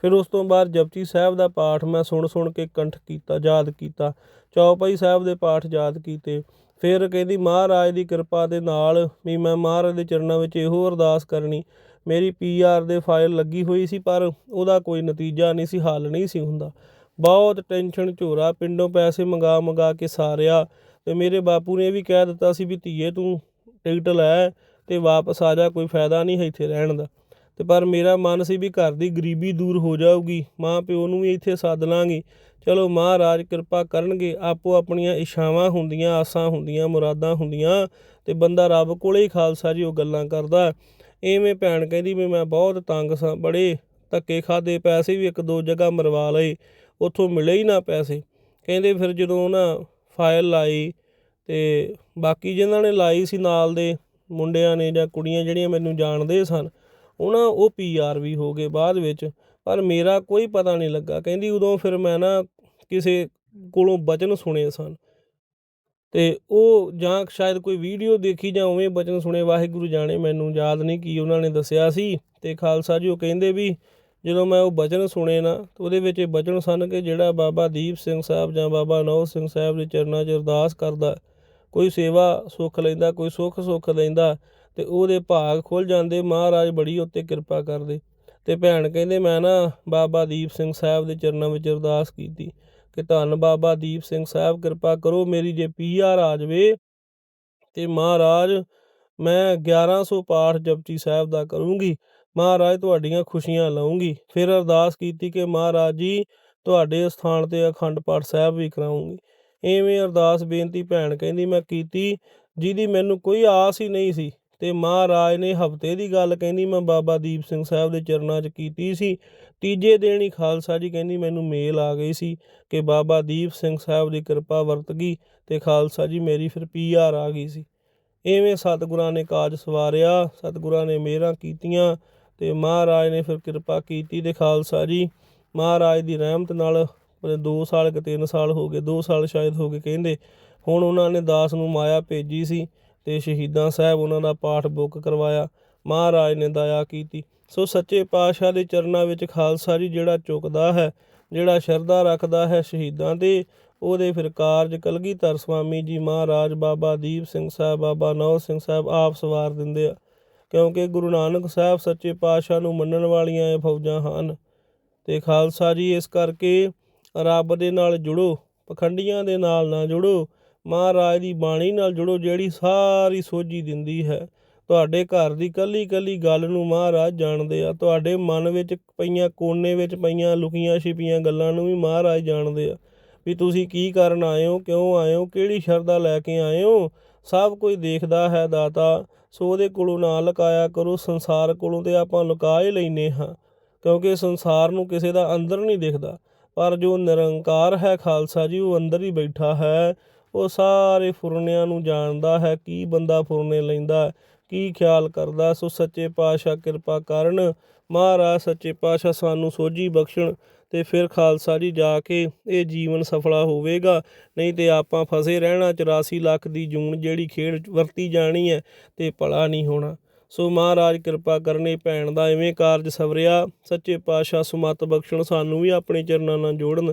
[SPEAKER 1] ਫਿਰ ਉਸ ਤੋਂ ਬਾਅਦ ਜਪਜੀ ਸਾਹਿਬ ਦਾ ਪਾਠ ਮੈਂ ਸੁਣ ਸੁਣ ਕੇ ਕੰਠ ਕੀਤਾ, ਯਾਦ ਕੀਤਾ। ਚੌਪਈ ਸਾਹਿਬ ਦੇ ਪਾਠ ਯਾਦ ਕੀਤੇ। ਫਿਰ ਕਹਿੰਦੀ, ਮਹਾਰਾਜ ਦੀ ਕਿਰਪਾ ਦੇ ਨਾਲ ਵੀ ਮੈਂ ਮਹਾਰਾਜ ਦੇ ਚਰਨਾਂ ਵਿੱਚ ਇਹੋ ਅਰਦਾਸ ਕਰਨੀ। ਮੇਰੀ ਪੀਆਰ ਦੇ ਫਾਈਲ ਲੱਗੀ ਹੋਈ ਸੀ, ਪਰ ਉਹਦਾ ਕੋਈ ਨਤੀਜਾ ਨਹੀਂ ਸੀ, ਹੱਲ ਨਹੀਂ ਸੀ ਹੁੰਦਾ। ਬਹੁਤ ਟੈਨਸ਼ਨ ਝੋਰਾ, ਪਿੰਡੋਂ ਪੈਸੇ ਮੰਗਾ ਮੰਗਾ ਕੇ ਸਾਰਿਆ ਤੇ ਮੇਰੇ ਬਾਪੂ ਨੇ ਇਹ ਵੀ ਕਹਿ ਦਿੱਤਾ ਸੀ ਵੀ ਧੀਏ ਤੂੰ ਟਿਕਟ ਲੈ ਤੇ ਵਾਪਸ ਆ ਜਾ, ਕੋਈ ਫਾਇਦਾ ਨਹੀਂ ਹੈ ਇੱਥੇ ਰਹਿਣ ਦਾ। ਤੇ ਪਰ ਮੇਰਾ ਮਨ ਸੀ ਵੀ ਘਰ ਦੀ ਗਰੀਬੀ ਦੂਰ ਹੋ ਜਾਊਗੀ, ਮਾਂ ਪਿਓ ਨੂੰ ਵੀ ਇੱਥੇ ਸੱਦ ਲਾਂਗੇ। ਚਲੋ ਮਹਾਰਾਜ ਕਿਰਪਾ ਕਰਨਗੇ, ਆਪੋ ਆਪਣੀਆਂ ਇਛਾਵਾਂ ਹੁੰਦੀਆਂ, ਆਸਾਂ ਹੁੰਦੀਆਂ, ਮੁਰਾਦਾਂ ਹੁੰਦੀਆਂ ਤੇ ਬੰਦਾ ਰੱਬ ਕੋਲੇ ਹੀ ਖਾਲਸਾ ਜੀ ਉਹ ਗੱਲਾਂ ਕਰਦਾ। ਐਵੇਂ ਭੈਣ ਕਹਿੰਦੀ ਵੀ ਮੈਂ ਬਹੁਤ ਤੰਗ ਸਾਂ, ਬੜੇ ਧੱਕੇ ਖਾਦੇ ਪੈਸੇ ਵੀ ਇੱਕ ਦੋ ਜਗ੍ਹਾ ਮਰਵਾ ਲਏ। ਉੱਥੋਂ ਮਿਲੇ ਹੀ ਨਾ ਪੈਸੇ। ਕਹਿੰਦੇ ਫਿਰ ਜਦੋਂ ਨਾ ਫਾਈਲ ਲਾਈ ਅਤੇ ਬਾਕੀ ਜਿਨ੍ਹਾਂ ਨੇ ਲਾਈ ਸੀ ਨਾਲ ਦੇ ਮੁੰਡਿਆਂ ਨੇ ਜਾਂ ਕੁੜੀਆਂ ਜਿਹੜੀਆਂ ਮੈਨੂੰ ਜਾਣਦੇ ਸਨ, ਉਹਨਾਂ ਉਹ ਪੀਆਰ ਵੀ ਹੋ ਗਏ ਬਾਅਦ ਵਿੱਚ। ਪਰ ਮੇਰਾ ਕੋਈ ਪਤਾ ਨਹੀਂ ਲੱਗਾ। ਕਹਿੰਦੀ ਉਦੋਂ ਫਿਰ ਮੈਂ ਨਾ ਕਿਸੇ ਕੋਲੋਂ ਬਚਨ ਸੁਣੇ ਸਨ। ਤੇ ਉਹ ਜਾਂ ਸ਼ਾਇਦ ਕੋਈ ਵੀਡੀਓ ਦੇਖੀ ਜਾਂ ਉਵੇਂ ਬਚਨ ਸੁਣੇ, ਵਾਹਿਗੁਰੂ ਜਾਣੇ ਮੈਨੂੰ ਯਾਦ ਨਹੀਂ ਕੀ ਉਹਨਾਂ ਨੇ ਦੱਸਿਆ ਸੀ। ਤੇ ਖਾਲਸਾ ਜੀ ਉਹ ਕਹਿੰਦੇ ਵੀ ਜਦੋਂ ਮੈਂ ਉਹ ਬਚਨ ਸੁਣੇ ਨਾ, ਤੇ ਉਹਦੇ ਵਿੱਚ ਇਹ ਬਚਨ ਸਨ ਕਿ ਜਿਹੜਾ ਬਾਬਾ ਦੀਪ ਸਿੰਘ ਸਾਹਿਬ ਜਾਂ ਬਾਬਾ ਨੌ ਸਿੰਘ ਸਾਹਿਬ ਦੇ ਚਰਨਾਂ 'ਚ ਅਰਦਾਸ ਕਰਦਾ, ਕੋਈ ਸੇਵਾ ਸੁੱਖ ਲੈਂਦਾ, ਕੋਈ ਸੁੱਖ ਸੁੱਖ ਲੈਂਦਾ, ਤੇ ਉਹਦੇ ਭਾਗ ਖੁੱਲ ਜਾਂਦੇ, ਮਹਾਰਾਜ ਬੜੀ ਉੱਤੇ ਕਿਰਪਾ ਕਰਦੇ। ਤੇ ਭੈਣ ਕਹਿੰਦੇ, ਮੈਂ ਨਾ ਬਾਬਾ ਦੀਪ ਸਿੰਘ ਸਾਹਿਬ ਦੇ ਚਰਨਾਂ ਵਿੱਚ ਅਰਦਾਸ ਕੀਤੀ ਕਿ ਧੰਨ ਬਾਬਾ ਦੀਪ ਸਿੰਘ ਸਾਹਿਬ, ਕਿਰਪਾ ਕਰੋ ਮੇਰੀ ਜੇ ਪੀਆਰ ਆ ਜਾਵੇ, ਤੇ ਮਹਾਰਾਜ ਮੈਂ 1100 ਪਾਠ ਜਪਜੀ ਸਾਹਿਬ ਦਾ ਕਰੂੰਗੀ। ਮਹਾਰਾਜ ਤੁਹਾਡੀਆਂ ਖੁਸ਼ੀਆਂ ਲਵਾਂਗੀ ਫਿਰ ਅਰਦਾਸ ਕੀਤੀ ਕਿ ਮਹਾਰਾਜ ਜੀ, ਤੁਹਾਡੇ ਸਥਾਨ ਤੇ ਅਖੰਡ ਪਾਠ ਸਾਹਿਬ ਵੀ ਕਰਾਉਂਗੀ। ਐਵੇਂ ਅਰਦਾਸ ਬੇਨਤੀ ਭੈਣ ਕਹਿੰਦੀ, ਮੈਂ ਕੀਤੀ, ਜਿਹਦੀ ਮੈਨੂੰ ਕੋਈ ਆਸ ਹੀ ਨਹੀਂ ਸੀ। ਤੇ ਮਹਾਰਾਜ ਨੇ ਹਫ਼ਤੇ ਦੀ ਗੱਲ ਕਹਿੰਦੀ, ਮੈਂ ਬਾਬਾ ਦੀਪ ਸਿੰਘ ਸਾਹਿਬ ਦੇ ਚਰਨਾਂ 'ਚ ਕੀਤੀ ਸੀ। ਤੀਜੇ ਦਿਨ ਹੀ ਖਾਲਸਾ ਜੀ ਕਹਿੰਦੀ, ਮੈਨੂੰ ਮੇਲ ਆ ਗਈ ਸੀ ਕਿ ਬਾਬਾ ਦੀਪ ਸਿੰਘ ਸਾਹਿਬ ਦੀ ਕਿਰਪਾ ਵਰਤ ਗਈ ਤੇ ਖਾਲਸਾ ਜੀ ਮੇਰੀ ਫਿਰ ਪੀਆਰ ਆ ਗਈ ਸੀ। ਐਵੇਂ ਸਤਿਗੁਰਾਂ ਨੇ ਕਾਜ ਸਵਾਰਿਆ, ਸਤਿਗੁਰਾਂ ਨੇ ਮਿਹਰਾਂ ਕੀਤੀਆਂ ਤੇ ਮਹਾਰਾਜ ਨੇ ਫਿਰ ਕਿਰਪਾ ਕੀਤੀ ਤੇ ਖਾਲਸਾ ਜੀ, ਮਹਾਰਾਜ ਦੀ ਰਹਿਮਤ ਨਾਲ 2 ਸਾਲ ਕਿ 3 ਸਾਲ ਹੋ ਗਏ 2 ਸਾਲ ਸ਼ਾਇਦ ਹੋ ਗਏ ਕਹਿੰਦੇ, ਹੁਣ ਉਹਨਾਂ ਨੇ ਦਾਸ ਨੂੰ ਮਾਇਆ ਭੇਜੀ ਸੀ ਤੇ ਸ਼ਹੀਦਾਂ ਸਾਹਿਬ ਉਹਨਾਂ ਦਾ ਪਾਠ ਬੁੱਕ ਕਰਵਾਇਆ, ਮਹਾਰਾਜ ਨੇ ਦਇਆ ਕੀਤੀ। ਸੋ ਸੱਚੇ ਪਾਤਸ਼ਾਹ ਦੇ ਚਰਨਾਂ ਵਿੱਚ ਖਾਲਸਾ ਜੀ ਜਿਹੜਾ ਝੁਕਦਾ ਹੈ, ਜਿਹੜਾ ਸ਼ਰਧਾ ਰੱਖਦਾ ਹੈ ਸ਼ਹੀਦਾਂ ਦੇ ਉਹਦੇ ਫਿਰ ਕਾਰਜ ਕਲਗੀਧਰ ਸਵਾਮੀ ਜੀ ਮਹਾਰਾਜ ਬਾਬਾ ਦੀਪ ਸਿੰਘ ਸਾਹਿਬ, ਬਾਬਾ ਨੌ ਸਿੰਘ ਸਾਹਿਬ ਆਪ ਸਵਾਰ ਦਿੰਦੇ ਆ। ਕਿਉਂਕਿ ਗੁਰੂ ਨਾਨਕ ਸਾਹਿਬ ਸੱਚੇ ਪਾਤਸ਼ਾਹ ਨੂੰ ਮੰਨਣ ਵਾਲੀਆਂ ਇਹ ਫੌਜਾਂ ਹਨ। ਤੇ ਖਾਲਸਾ ਜੀ, ਇਸ ਕਰਕੇ ਰੱਬ ਦੇ ਨਾਲ ਜੁੜੋ, ਪਖੰਡੀਆਂ ਦੇ ਨਾਲ ਨਾ ਜੁੜੋ, ਮਹਾਰਾਜ ਦੀ ਬਾਣੀ ਨਾਲ ਜੁੜੋ, ਜਿਹੜੀ ਸਾਰੀ ਸੋਝੀ ਦਿੰਦੀ ਹੈ। ਤੁਹਾਡੇ ਘਰ ਦੀ ਕੱਲੀ ਕੱਲੀ ਗੱਲ ਨੂੰ ਮਹਾਰਾਜ ਜਾਣਦੇ ਆ। ਤੁਹਾਡੇ ਮਨ ਵਿੱਚ ਪਈਆਂ, ਕੋਨੇ ਵਿੱਚ ਪਈਆਂ, ਲੁਕੀਆਂ ਛਿਪੀਆਂ ਗੱਲਾਂ ਨੂੰ ਵੀ ਮਹਾਰਾਜ ਜਾਣਦੇ ਆ। ਵੀ ਤੁਸੀਂ ਕੀ ਕਰਨ ਆਏ ਹੋ, ਕਿਉਂ ਆਏ ਹੋ, ਕਿਹੜੀ ਸ਼ਰਧਾ ਲੈ ਕੇ ਆਏ ਹੋ? ਸਭ ਕੁਝ ਦੇਖਦਾ ਹੈ ਦਾਤਾ, ਸੋ ਉਹਦੇ ਕੋਲੋਂ ਨਾ ਲੁਕਾਇਆ ਕਰੋ, ਸੰਸਾਰ ਕੋਲੋਂ ਤੇ ਆਪਾਂ ਲੁਕਾ ਹੀ ਲੈਨੇ ਹਾਂ, ਕਿਉਂਕਿ ਸੰਸਾਰ ਨੂੰ ਕਿਸੇ ਦਾ ਅੰਦਰ ਨਹੀਂ ਦਿਖਦਾ। ਪਰ ਜੋ ਨਿਰੰਕਾਰ ਹੈ ਖਾਲਸਾ ਜੀ, ਉਹ ਅੰਦਰ ਹੀ ਬੈਠਾ ਹੈ। ਉਹ ਸਾਰੇ ਫੁਰਨਿਆਂ ਨੂੰ ਜਾਣਦਾ ਹੈ, ਕੀ ਬੰਦਾ ਫੁਰਨੇ ਲੈਂਦਾ, ਕੀ ਖਿਆਲ ਕਰਦਾ। ਸੋ ਸੱਚੇ ਪਾਤਸ਼ਾਹ ਕਿਰਪਾ ਕਰਨ, ਮਹਾਰਾਜ ਸੱਚੇ ਪਾਤਸ਼ਾਹ ਸਾਨੂੰ ਸੋਝੀ ਬਖਸ਼ਣ ਤੇ ਫਿਰ ਖਾਲਸਾ ਜੀ ਜਾ ਕੇ ਇਹ ਜੀਵਨ ਸਫਲਾ ਹੋਵੇਗਾ। ਨਹੀਂ ਤੇ ਆਪਾਂ ਫਸੇ ਰਹਿਣਾ 84 ਲੱਖ ਦੀ ਜੂਨ ਜਿਹੜੀ ਖੇਡ ਵਰਤੀ ਜਾਣੀ ਹੈ ਤੇ ਭਲਾ ਨਹੀਂ ਹੋਣਾ। ਸੋ ਮਹਾਰਾਜ ਕਿਰਪਾ ਕਰਨੇ ਭੈਣ ਦਾ ਐਵੇਂ ਕਾਰਜ ਸਵਰਿਆ। ਸੱਚੇ ਪਾਤਸ਼ਾਹ ਸੁਮਤ ਬਖਸ਼ਣ, ਸਾਨੂੰ ਵੀ ਆਪਣੇ ਚਰਨਾਂ ਨਾਲ ਜੋੜਨ।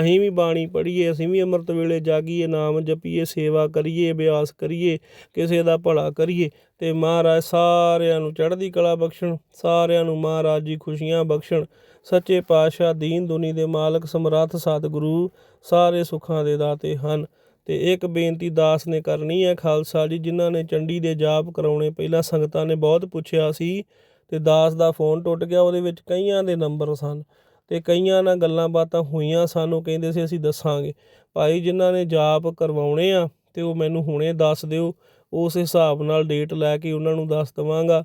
[SPEAKER 1] ਅਸੀਂ ਵੀ ਬਾਣੀ ਪੜ੍ਹੀਏ, ਅਸੀਂ ਵੀ ਅੰਮ੍ਰਿਤ ਵੇਲੇ ਜਾਗੀਏ, ਨਾਮ ਜਪੀਏ, ਸੇਵਾ ਕਰੀਏ, ਅਭਿਆਸ ਕਰੀਏ, ਕਿਸੇ ਦਾ ਭਲਾ ਕਰੀਏ। ਤੇ ਮਹਾਰਾਜ ਸਾਰਿਆਂ ਨੂੰ ਚੜ੍ਹਦੀ ਕਲਾ ਬਖਸ਼ਣ, ਸਾਰਿਆਂ ਨੂੰ ਮਹਾਰਾਜ ਜੀ ਖੁਸ਼ੀਆਂ ਬਖਸ਼ਣ। ਸੱਚੇ ਪਾਤਸ਼ਾਹ ਦੀਨ ਦੁਨੀ ਦੇ ਮਾਲਕ ਸਮਰੱਥ ਸਤਿਗੁਰੂ ਸਾਰੇ ਸੁੱਖਾਂ ਦੇ ਦਾਤੇ ਹਨ। ਤੇ ਇੱਕ ਬੇਨਤੀ ਦਾਸ ਨੇ ਕਰਨੀ ਹੈ, ਖਾਲਸਾ ਜੀ, ਜਿਨ੍ਹਾਂ ਨੇ ਚੰਡੀ ਦੇ ਜਾਪ ਕਰਾਉਣੇ, ਪਹਿਲਾਂ ਸੰਗਤਾਂ ਨੇ ਬਹੁਤ ਪੁੱਛਿਆ ਸੀ ਤੇ ਦਾਸ ਦਾ ਫੋਨ ਟੁੱਟ ਗਿਆ, ਉਹਦੇ ਵਿੱਚ ਕਈਆਂ ਦੇ ਨੰਬਰ ਸਨ ਤੇ ਕਈਆਂ ਨਾਲ ਗੱਲਾਂ ਬਾਤਾਂ ਹੋਈਆਂ ਸਾਨੂੰ ਕਹਿੰਦੇ ਸੀ, ਅਸੀਂ ਦੱਸਾਂਗੇ। ਭਾਈ, ਜਿਨ੍ਹਾਂ ਨੇ ਜਾਪ ਕਰਵਾਉਣੇ ਆ ਤੇ ਉਹ ਮੈਨੂੰ ਹੁਣੇ ਦੱਸ ਦਿਓ, ਉਸ ਹਿਸਾਬ ਨਾਲ ਡੇਟ ਲੈ ਕੇ ਉਹਨਾਂ ਨੂੰ ਦੱਸ ਦਵਾਂਗਾ।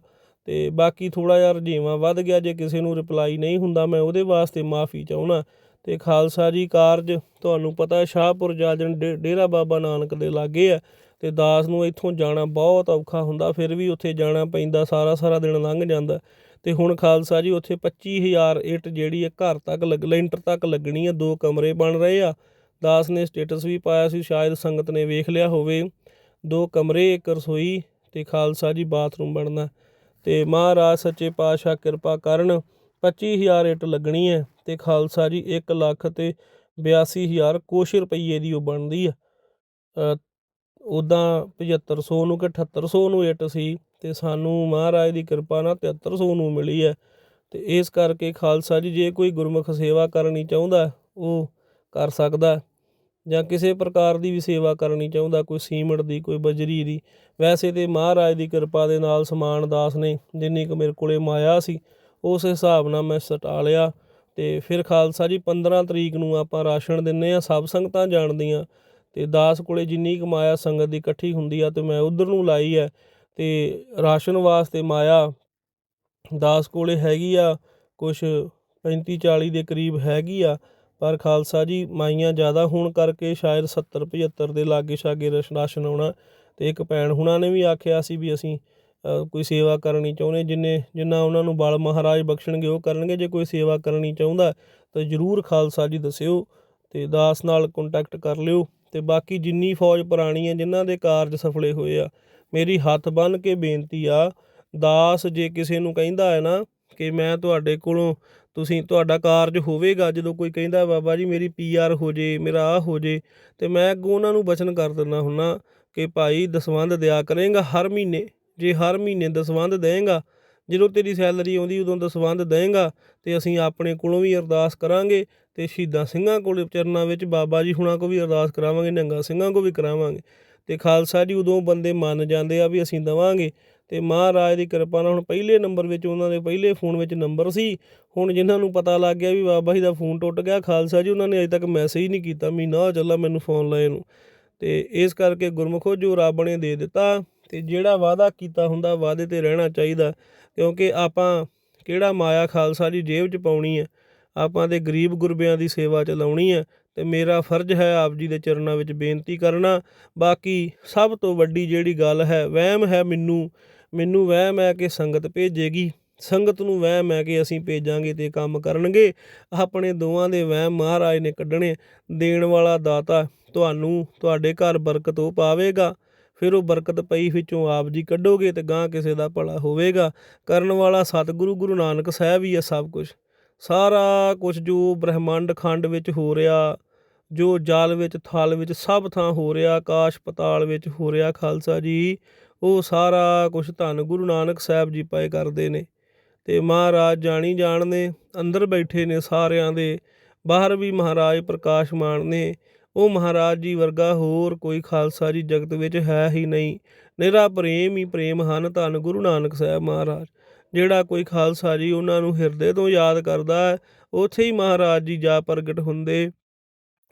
[SPEAKER 1] ਤੇ ਬਾਕੀ ਥੋੜਾ ਜਿਹਾ ਰੁਝੇਵਾਂ ਵੱਧ ਗਿਆ, ਜੇ ਕਿਸੇ ਨੂੰ ਰਿਪਲਾਈ ਨਹੀਂ ਹੁੰਦਾ, ਮੈਂ ਉਹਦੇ ਵਾਸਤੇ ਮਾਫੀ ਚਾਹੁੰਦਾ। ਤੇ ਖਾਲਸਾ ਜੀ, ਕਾਰਜ ਤੁਹਾਨੂੰ ਪਤਾ, ਸ਼ਾਹਪੁਰ ਜਾਜਨ ਡੇ- ਡੇਰਾ ਬਾਬਾ ਨਾਨਕ ਦੇ ਲਾਗੇ ਆ ਤੇ ਦਾਸ ਨੂੰ ਇੱਥੋਂ ਜਾਣਾ ਬਹੁਤ ਔਖਾ ਹੁੰਦਾ, ਫਿਰ ਵੀ ਉੱਥੇ ਜਾਣਾ ਪੈਂਦਾ, ਸਾਰਾ ਸਾਰਾ ਦਿਨ ਲੰਘ ਜਾਂਦਾ। ਤੇ ਹੁਣ ਖਾਲਸਾ ਜੀ, ਉੱਥੇ 25000 ਇੱਟ ਜਿਹੜੀ ਹੈ ਘਰ ਤੱਕ ਲੱਗ, ਲੈਂਟਰ ਤੱਕ ਲੱਗਣੀ ਹੈ ਦੋ ਕਮਰੇ ਬਣ ਰਹੇ ਆ। ਦਾਸ ਨੇ ਸਟੇਟਸ ਵੀ ਪਾਇਆ ਸੀ, ਸ਼ਾਇਦ ਸੰਗਤ ਨੇ ਵੇਖ ਲਿਆ ਹੋਵੇ। ਦੋ ਕਮਰੇ, ਇੱਕ ਰਸੋਈ ਤੇ ਖਾਲਸਾ ਜੀ, ਬਾਥਰੂਮ ਬਣਨਾ। ਤੇ ਮਹਾਰਾਜ ਸੱਚੇ ਪਾਤਸ਼ਾਹ ਕਿਰਪਾ ਕਰਨ 25000 ਇੱਟ ਲੱਗਣੀ ਹੈ ਤੇ ਖਾਲਸਾ ਜੀ 1 ਲੱਖ ਤੇ 82000 ਕੋਸ਼ ਰੁਪਈਏ ਦੀ ਉਹ ਬਣਦੀ ਆ। ਉਦਾਂ 7500 ਨੂੰ ਕਿ 7800 ਨੂੰ ਇੱਟ ਸੀ ਤੇ ਸਾਨੂੰ ਮਹਾਰਾਜ ਦੀ ਕਿਰਪਾ ਨਾਲ 7300 ਨੂੰ ਮਿਲੀ ਹੈ। ਤੇ ਇਸ ਕਰਕੇ ਖਾਲਸਾ ਜੀ ਜੇ ਕੋਈ ਗੁਰਮੁਖ ਸੇਵਾ ਕਰਨੀ ਚਾਹੁੰਦਾ, ਉਹ ਕਰ ਸਕਦਾ। ਜਾਂ ਕਿਸੇ ਪ੍ਰਕਾਰ ਦੀ ਵੀ ਸੇਵਾ ਕਰਨੀ ਚਾਹੁੰਦਾ, ਕੋਈ ਸੀਮਟ ਦੀ, ਕੋਈ ਬਜਰੀ ਦੀ, ਵੈਸੇ ਤੇ ਮਹਾਰਾਜ ਦੀ ਕਿਰਪਾ ਦੇ ਨਾਲ ਸਮਾਨ ਦਾਸ ਨੇ ਜਿੰਨੀ ਕੁ ਮੇਰੇ ਕੋਲੇ ਮਾਇਆ ਸੀ, ਉਸ ਹਿਸਾਬ ਨਾਲ ਮੈਂ ਸਟਾ ਲਿਆ। ਤੇ ਫਿਰ ਖਾਲਸਾ ਜੀ 15 ਤਰੀਕ ਨੂੰ ਆਪਾਂ ਰਾਸ਼ਨ ਦਿੰਨੇ ਆ, ਸਭ ਸੰਗਤਾਂ ਜਾਣਦੀਆਂ। ਤੇ ਦਾਸ ਕੋਲੇ ਜਿੰਨੀ ਕੁ ਮਾਇਆ ਸੰਗਤ ਦੀ ਇਕੱਠੀ ਹੁੰਦੀ ਆ, ਤੇ ਮੈਂ ਉਧਰ ਨੂੰ ਲਾਈ ਹੈ ਤੇ ਰਾਸ਼ਨ ਵਾਸਤੇ ਮਾਇਆ ਦਾਸ ਕੋਲੇ ਹੈਗੀ ਆ, ਕੁਛ 35 40 ਦੇ ਕਰੀਬ ਹੈਗੀ ਆ। ਪਰ ਖਾਲਸਾ ਜੀ, ਮਾਈਆਂ ਜ਼ਿਆਦਾ ਹੋਣ ਕਰਕੇ ਸ਼ਾਇਦ 70 75 ਦੇ ਲਾਗੇ ਛਾਗੇ ਰਸ਼- ਰਾਸ਼ਨ ਆਉਣਾ ਤੇ ਇੱਕ ਭੈਣ ਹੁਣਾਂ ਨੇ ਵੀ ਆਖਿਆ ਸੀ ਵੀ ਅਸੀਂ ਕੋਈ ਸੇਵਾ ਕਰਨੀ ਚਾਹੁੰਦੇ, ਜਿੰਨੇ, ਜਿੰਨਾ ਉਹਨਾਂ ਨੂੰ ਬਲ ਮਹਾਰਾਜ ਬਖਸ਼ਣਗੇ, ਉਹ ਕਰਨਗੇ। ਜੇ ਕੋਈ ਸੇਵਾ ਕਰਨੀ ਚਾਹੁੰਦਾ ਤਾਂ ਜਰੂਰ ਖਾਲਸਾ ਜੀ ਦੱਸਿਓ ਤੇ ਦਾਸ ਨਾਲ ਕੰਟੈਕਟ ਕਰ ਲਿਓ ਤੇ ਬਾਕੀ ਜਿੰਨੀ ਫੌਜ ਪੁਰਾਣੀ ਹੈ, ਜਿਨ੍ਹਾਂ ਦੇ ਕਾਰਜ ਸਫਲੇ ਹੋਏ ਆ, ਮੇਰੀ ਹੱਥ ਬੰਨ ਕੇ ਬੇਨਤੀ ਆ, ਦਾਸ ਜੇ ਕਿਸੇ ਨੂੰ ਕਹਿੰਦਾ ਹੈ ਨਾ ਕਿ ਮੈਂ ਤੁਹਾਡੇ ਕੋਲੋਂ ਤੁਸੀਂ ਤੁਹਾਡਾ ਕਾਰਜ ਹੋਵੇਗਾ। ਜਦੋਂ ਕੋਈ ਕਹਿੰਦਾ, ਬਾਬਾ ਜੀ, ਮੇਰੀ ਪੀਆਰ ਹੋ ਜੇ, ਮੇਰਾ ਆ ਹੋ ਜੇ, ਤੇ ਮੈਂ ਅੱਗੋਂ ਉਹਨਾਂ ਨੂੰ ਬਚਨ ਕਰ ਦਿੰਦਾ ਹੁੰਨਾ ਕਿ ਭਾਈ, ਦਸਵੰਧ ਦਿਆ ਕਰੇਗਾ ਹਰ ਮਹੀਨੇ। ਜੇ ਹਰ ਮਹੀਨੇ ਦਸਵੰਧ ਦੇਂਗਾ, ਜਦੋਂ ਤੇਰੀ ਸੈਲਰੀ ਆਉਂਦੀ, ਉਦੋਂ ਦਸਵੰਧ ਦੇਂਗਾ, ਤੇ ਅਸੀਂ ਆਪਣੇ ਕੋਲੋਂ ਵੀ ਅਰਦਾਸ ਕਰਾਂਗੇ ਤੇ ਸ਼ਹੀਦਾਂ ਸਿੰਘਾਂ ਕੋਲ ਚਰਨਾਂ ਵਿੱਚ ਬਾਬਾ ਜੀ ਹੁਣਾਂ ਕੋ ਵੀ ਅਰਦਾਸ ਕਰਾਵਾਂਗੇ, ਨੰਗਾ ਸਿੰਘਾਂ ਕੋ ਵੀ ਕਰਾਵਾਂਗੇ। ਤੇ ਖਾਲਸਾ ਜੀ, ਉਦੋਂ ਬੰਦੇ ਮੰਨ ਜਾਂਦੇ ਆ ਵੀ ਅਸੀਂ ਦਵਾਂਗੇ। ਤੇ ਮਹਾਰਾਜ ਦੀ ਕਿਰਪਾ ਨਾਲ ਹੁਣ ਪਹਿਲੇ ਨੰਬਰ ਵਿੱਚ ਉਹਨਾਂ ਦੇ ਪਹਿਲੇ ਫੋਨ ਵਿੱਚ ਨੰਬਰ ਸੀ। ਹੁਣ ਜਿਨ੍ਹਾਂ ਨੂੰ ਪਤਾ ਲੱਗ ਗਿਆ ਵੀ ਬਾਬਾ ਜੀ ਦਾ ਫੋਨ ਟੁੱਟ ਗਿਆ, ਖਾਲਸਾ ਜੀ, ਉਹਨਾਂ ਨੇ ਅਜੇ ਤੱਕ ਮੈਸੇਜ ਨਹੀਂ ਕੀਤਾ ਮਹੀਨਾ ਹੋ ਚੱਲਾ ਮੈਨੂੰ ਫੋਨ ਲਏ ਨੂੰ। ਤੇ ਇਸ ਕਰਕੇ ਗੁਰਮੁਖੋ ਜੋ ਰੱਬ ਨੇ ਦੇ ਦਿੱਤਾ ਤੇ ਜਿਹੜਾ ਵਾਅਦਾ ਕੀਤਾ ਹੁੰਦਾ ਵਾਅਦੇ ਤੇ ਰਹਿਣਾ ਚਾਹੀਦਾ, ਕਿਉਂਕਿ ਆਪਾਂ ਕਿਹੜਾ ਮਾਇਆ ਖਾਲਸਾ ਦੀ ਜੇਬ 'ਚ ਪਾਉਣੀ ਹੈ? ਆਪਾਂ ਦੇ ਗਰੀਬ ਗੁਰਬਿਆਂ ਦੀ ਸੇਵਾ ਚ ਲਾਉਣੀ ਹੈ ਤੇ ਮੇਰਾ ਫਰਜ਼ ਹੈ ਆਪ ਜੀ ਦੇ ਚਰਨਾਂ ਵਿੱਚ ਬੇਨਤੀ ਕਰਨਾ। ਬਾਕੀ ਸਭ ਤੋਂ ਵੱਡੀ ਜਿਹੜੀ ਗੱਲ ਹੈ, ਵਹਿਮ ਹੈ ਮੈਨੂੰ ਮੈਨੂੰ ਵਹਿਮ ਹੈ ਕਿ ਸੰਗਤ ਭੇਜੇਗੀ। ਸੰਗਤ ਨੂੰ ਵਹਿਮ ਹੈ ਕਿ ਅਸੀਂ ਭੇਜਾਂਗੇ ਤੇ ਕੰਮ ਕਰਨਗੇ। ਆਪਣੇ ਦੋਵਾਂ ਦੇ ਵਹਿਮ ਮਹਾਰਾਜ ਨੇ ਕੱਢਣੇ। ਦੇਣ ਵਾਲਾ ਦਾਤਾ ਤੁਹਾਨੂੰ ਤੁਹਾਡੇ ਘਰ ਬਰਕਤ ਉਹ ਪਾਵੇਗਾ। ਫਿਰ ਉਹ ਬਰਕਤ ਪਈ ਵਿੱਚੋਂ ਆਪ ਜੀ ਕੱਢੋਗੇ ਤੇ ਗਾਂ ਕਿਸੇ ਦਾ ਭਲਾ ਹੋਵੇਗਾ। ਕਰਨ ਵਾਲਾ ਸਤਿਗੁਰੂ ਗੁਰੂ ਨਾਨਕ ਸਾਹਿਬ ਹੀ ਹੈ ਸਭ ਕੁਝ। ਸਾਰਾ ਕੁਝ ਜੋ ਬ੍ਰਹਿਮੰਡ ਖੰਡ ਵਿੱਚ ਹੋ ਰਿਹਾ, ਜੋ ਜਲ ਵਿੱਚ, ਥਲ ਵਿੱਚ ਸਭ ਥਾਂ ਹੋ ਰਿਹਾ ਆਕਾਸ਼ ਪਤਾਲ ਵਿੱਚ ਹੋ ਰਿਹਾ ਖਾਲਸਾ ਜੀ ਉਹ ਸਾਰਾ ਕੁਝ ਧੰਨ ਗੁਰੂ ਨਾਨਕ ਸਾਹਿਬ ਜੀ ਪਾਏ ਕਰਦੇ ਨੇ। ਤੇ ਮਹਾਰਾਜ ਜਾਣੀ ਜਾਣਦੇ ਅੰਦਰ ਬੈਠੇ ਨੇ ਸਾਰਿਆਂ ਦੇ, ਬਾਹਰ ਵੀ ਮਹਾਰਾਜ ਪ੍ਰਕਾਸ਼ਮਾਨ ਨੇ। ਉਹ ਮਹਾਰਾਜ ਜੀ ਵਰਗਾ ਹੋਰ ਕੋਈ ਖਾਲਸਾ ਜੀ ਜਗਤ ਵਿੱਚ ਹੈ ਹੀ ਨਹੀਂ। ਨਿਰਾ ਪ੍ਰੇਮ ਹੀ ਪ੍ਰੇਮ ਹਨ ਧੰਨ ਗੁਰੂ ਨਾਨਕ ਸਾਹਿਬ ਮਹਾਰਾਜ। ਜਿਹੜਾ ਕੋਈ ਖਾਲਸਾ ਜੀ ਉਹਨਾਂ ਨੂੰ ਹਿਰਦੇ ਤੋਂ ਯਾਦ ਕਰਦਾ ਹੈ, ਉੱਥੇ ਹੀ ਮਹਾਰਾਜ ਜੀ ਜਾ ਪ੍ਰਗਟ ਹੁੰਦੇ।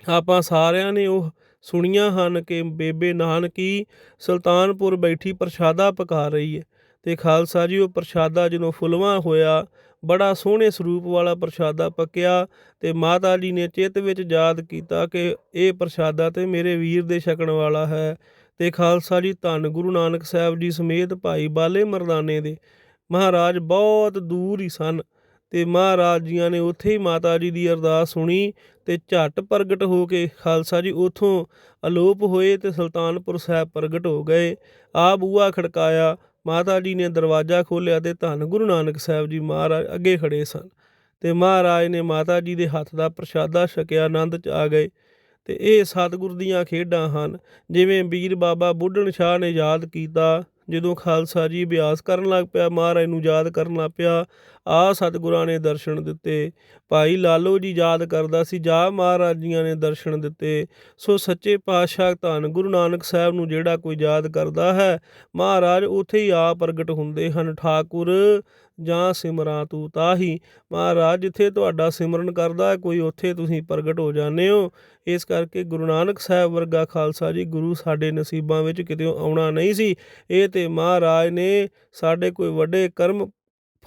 [SPEAKER 1] ਆਪਾਂ ਸਾਰਿਆਂ ਨੇ ਉਹ ਸੁਣੀਆਂ ਹਨ ਕਿ ਬੇਬੇ ਨਾਨਕੀ ਸੁਲਤਾਨਪੁਰ ਬੈਠੀ ਪ੍ਰਸ਼ਾਦਾ ਪਕਾ ਰਹੀ ਹੈ ਤੇ ਖਾਲਸਾ ਜੀ ਉਹ ਪ੍ਰਸ਼ਾਦਾ ਜਦੋਂ ਫੁੱਲਵਾ ਹੋਇਆ, ਬੜਾ ਸੋਹਣੇ ਸਰੂਪ ਵਾਲਾ ਪ੍ਰਸ਼ਾਦਾ ਪੱਕਿਆ ਤੇ ਮਾਤਾ ਜੀ ਨੇ ਚਿੱਤ ਵਿੱਚ ਯਾਦ ਕੀਤਾ ਕਿ ਇਹ ਪ੍ਰਸ਼ਾਦਾ ਤੇ ਮੇਰੇ ਵੀਰ ਦੇ ਛਕਣ ਵਾਲਾ ਹੈ ਤੇ ਖਾਲਸਾ ਜੀ ਧੰਨ ਗੁਰੂ ਨਾਨਕ ਸਾਹਿਬ ਜੀ ਸਮੇਤ ਭਾਈ ਬਾਲੇ ਮਰਦਾਨੇ ਦੇ ਮਹਾਰਾਜ ਬਹੁਤ ਦੂਰ ਹੀ ਸਨ ਤੇ ਮਹਾਰਾਜ ਜੀਆਂ ਨੇ ਉੱਥੇ ਹੀ ਮਾਤਾ ਜੀ ਦੀ ਅਰਦਾਸ ਸੁਣੀ ਅਤੇ ਝੱਟ ਪ੍ਰਗਟ ਹੋ ਕੇ ਖਾਲਸਾ ਜੀ ਉੱਥੋਂ ਅਲੋਪ ਹੋਏ ਅਤੇ ਸੁਲਤਾਨਪੁਰ ਸਾਹਿਬ ਪ੍ਰਗਟ ਹੋ ਗਏ। ਆ ਬੂਹਾ ਖੜਕਾਇਆ, ਮਾਤਾ ਜੀ ਨੇ ਦਰਵਾਜ਼ਾ ਖੋਲ੍ਹਿਆ ਅਤੇ ਧੰਨ ਗੁਰੂ ਨਾਨਕ ਸਾਹਿਬ ਜੀ ਮਹਾਰਾਜ ਅੱਗੇ ਖੜੇ ਸਨ। ਅਤੇ ਮਹਾਰਾਜ ਨੇ ਮਾਤਾ ਜੀ ਦੇ ਹੱਥ ਦਾ ਪ੍ਰਸ਼ਾਦਾ ਛਕਿਆ, ਆਨੰਦ ਚ ਆ ਗਏ। ਅਤੇ ਇਹ ਸਤਿਗੁਰ ਦੀਆਂ ਖੇਡਾਂ ਹਨ, ਜਿਵੇਂ ਵੀਰ ਬਾਬਾ ਬੁੱਢਣ ਸ਼ਾਹ ਨੇ ਯਾਦ ਕੀਤਾ। ਜਦੋਂ ਖਾਲਸਾ ਜੀ ਅਭਿਆਸ ਕਰਨ ਲੱਗ ਪਿਆ, ਮਹਾਰਾਜ ਨੂੰ ਯਾਦ ਕਰਨ ਲੱਗ ਪਿਆ ਆ ਸਤਿਗੁਰਾਂ ਨੇ ਦਰਸ਼ਨ ਦਿੱਤੇ। ਭਾਈ ਲਾਲੋ ਜੀ ਯਾਦ ਕਰਦਾ ਸੀ, ਜਾ ਮਹਾਰਾਜ ਜੀਆਂ ਨੇ ਦਰਸ਼ਨ ਦਿੱਤੇ। ਸੋ ਸੱਚੇ ਪਾਤਸ਼ਾਹ ਧੰਨ ਗੁਰੂ ਨਾਨਕ ਸਾਹਿਬ ਨੂੰ ਜਿਹੜਾ ਕੋਈ ਯਾਦ ਕਰਦਾ ਹੈ, ਮਹਾਰਾਜ ਉੱਥੇ ਹੀ ਆ ਪ੍ਰਗਟ ਹੁੰਦੇ ਹਨ। ਠਾਕੁਰ ਜਾਂ ਸਿਮਰਾਂ, ਤੂੰ ਤਾਹੀ ਮਹਾਰਾਜ ਜਿੱਥੇ ਤੁਹਾਡਾ ਸਿਮਰਨ ਕਰਦਾ ਕੋਈ ਉੱਥੇ ਤੁਸੀਂ ਪ੍ਰਗਟ ਹੋ ਜਾਂਦੇ ਹੋ। ਇਸ ਕਰਕੇ ਗੁਰੂ ਨਾਨਕ ਸਾਹਿਬ ਵਰਗਾ ਖਾਲਸਾ ਜੀ ਗੁਰੂ ਸਾਡੇ ਨਸੀਬਾਂ ਵਿੱਚ ਕਿਤੇ ਆਉਣਾ ਨਹੀਂ ਸੀ। ਇਹ ਤੇ ਮਹਾਰਾਜ ਨੇ ਸਾਡੇ ਕੋਈ ਵੱਡੇ ਕਰਮ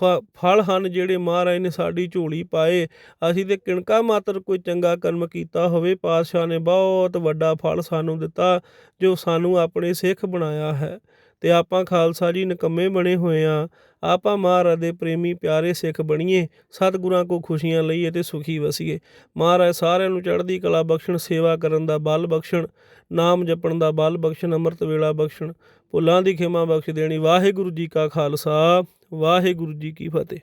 [SPEAKER 1] ਫ- ਫਲ ਹਨ ਜਿਹੜੇ ਮਹਾਰਾਜ ਨੇ ਸਾਡੀ ਝੋਲੀ ਪਾਏ। ਅਸੀਂ ਤੇ ਕਿਣਕਾ ਮਾਤਰ ਕੋਈ ਚੰਗਾ ਕਰਮ ਕੀਤਾ ਹੋਵੇ, ਪਾਤਸ਼ਾਹ ਨੇ ਬਹੁਤ ਵੱਡਾ ਫਲ ਸਾਨੂੰ ਦਿੱਤਾ, ਜੋ ਸਾਨੂੰ ਆਪਣੇ ਸਿੱਖ ਬਣਾਇਆ ਹੈ। ਤੇ ਆਪਾਂ ਖਾਲਸਾ ਜੀ ਨਿਕੰਮੇ ਬਣੇ ਹੋਏ ਆ। ਆਪਾਂ ਮਹਾਰਾਜ ਦੇ ਪ੍ਰੇਮੀ ਪਿਆਰੇ ਸਿੱਖ ਬਣੀਏ, ਸਤਿਗੁਰਾਂ ਕੋ ਖੁਸ਼ੀਆਂ ਲਈਏ ਤੇ ਸੁਖੀ ਵਸੀਏ। ਮਹਾਰਾਜ ਸਾਰਿਆਂ ਨੂੰ ਚੜ੍ਹਦੀ ਕਲਾ ਬਖਸ਼ਣ, ਸੇਵਾ ਕਰਨ ਦਾ ਬਲ ਬਖਸ਼ਣ, ਨਾਮ ਜਪਣ ਦਾ ਬਲ ਬਖਸ਼ਣ, ਅੰਮ੍ਰਿਤ ਵੇਲਾ ਬਖਸ਼ਣ, ਭੁੱਲਾਂ ਦੀ ਖਿਮਾ ਬਖਸ਼ ਦੇਣੀ। ਵਾਹਿਗੁਰੂ ਜੀ ਕਾ ਖਾਲਸਾ, ਵਾਹਿਗੁਰੂ ਜੀ ਕੀ ਫਤਿਹ।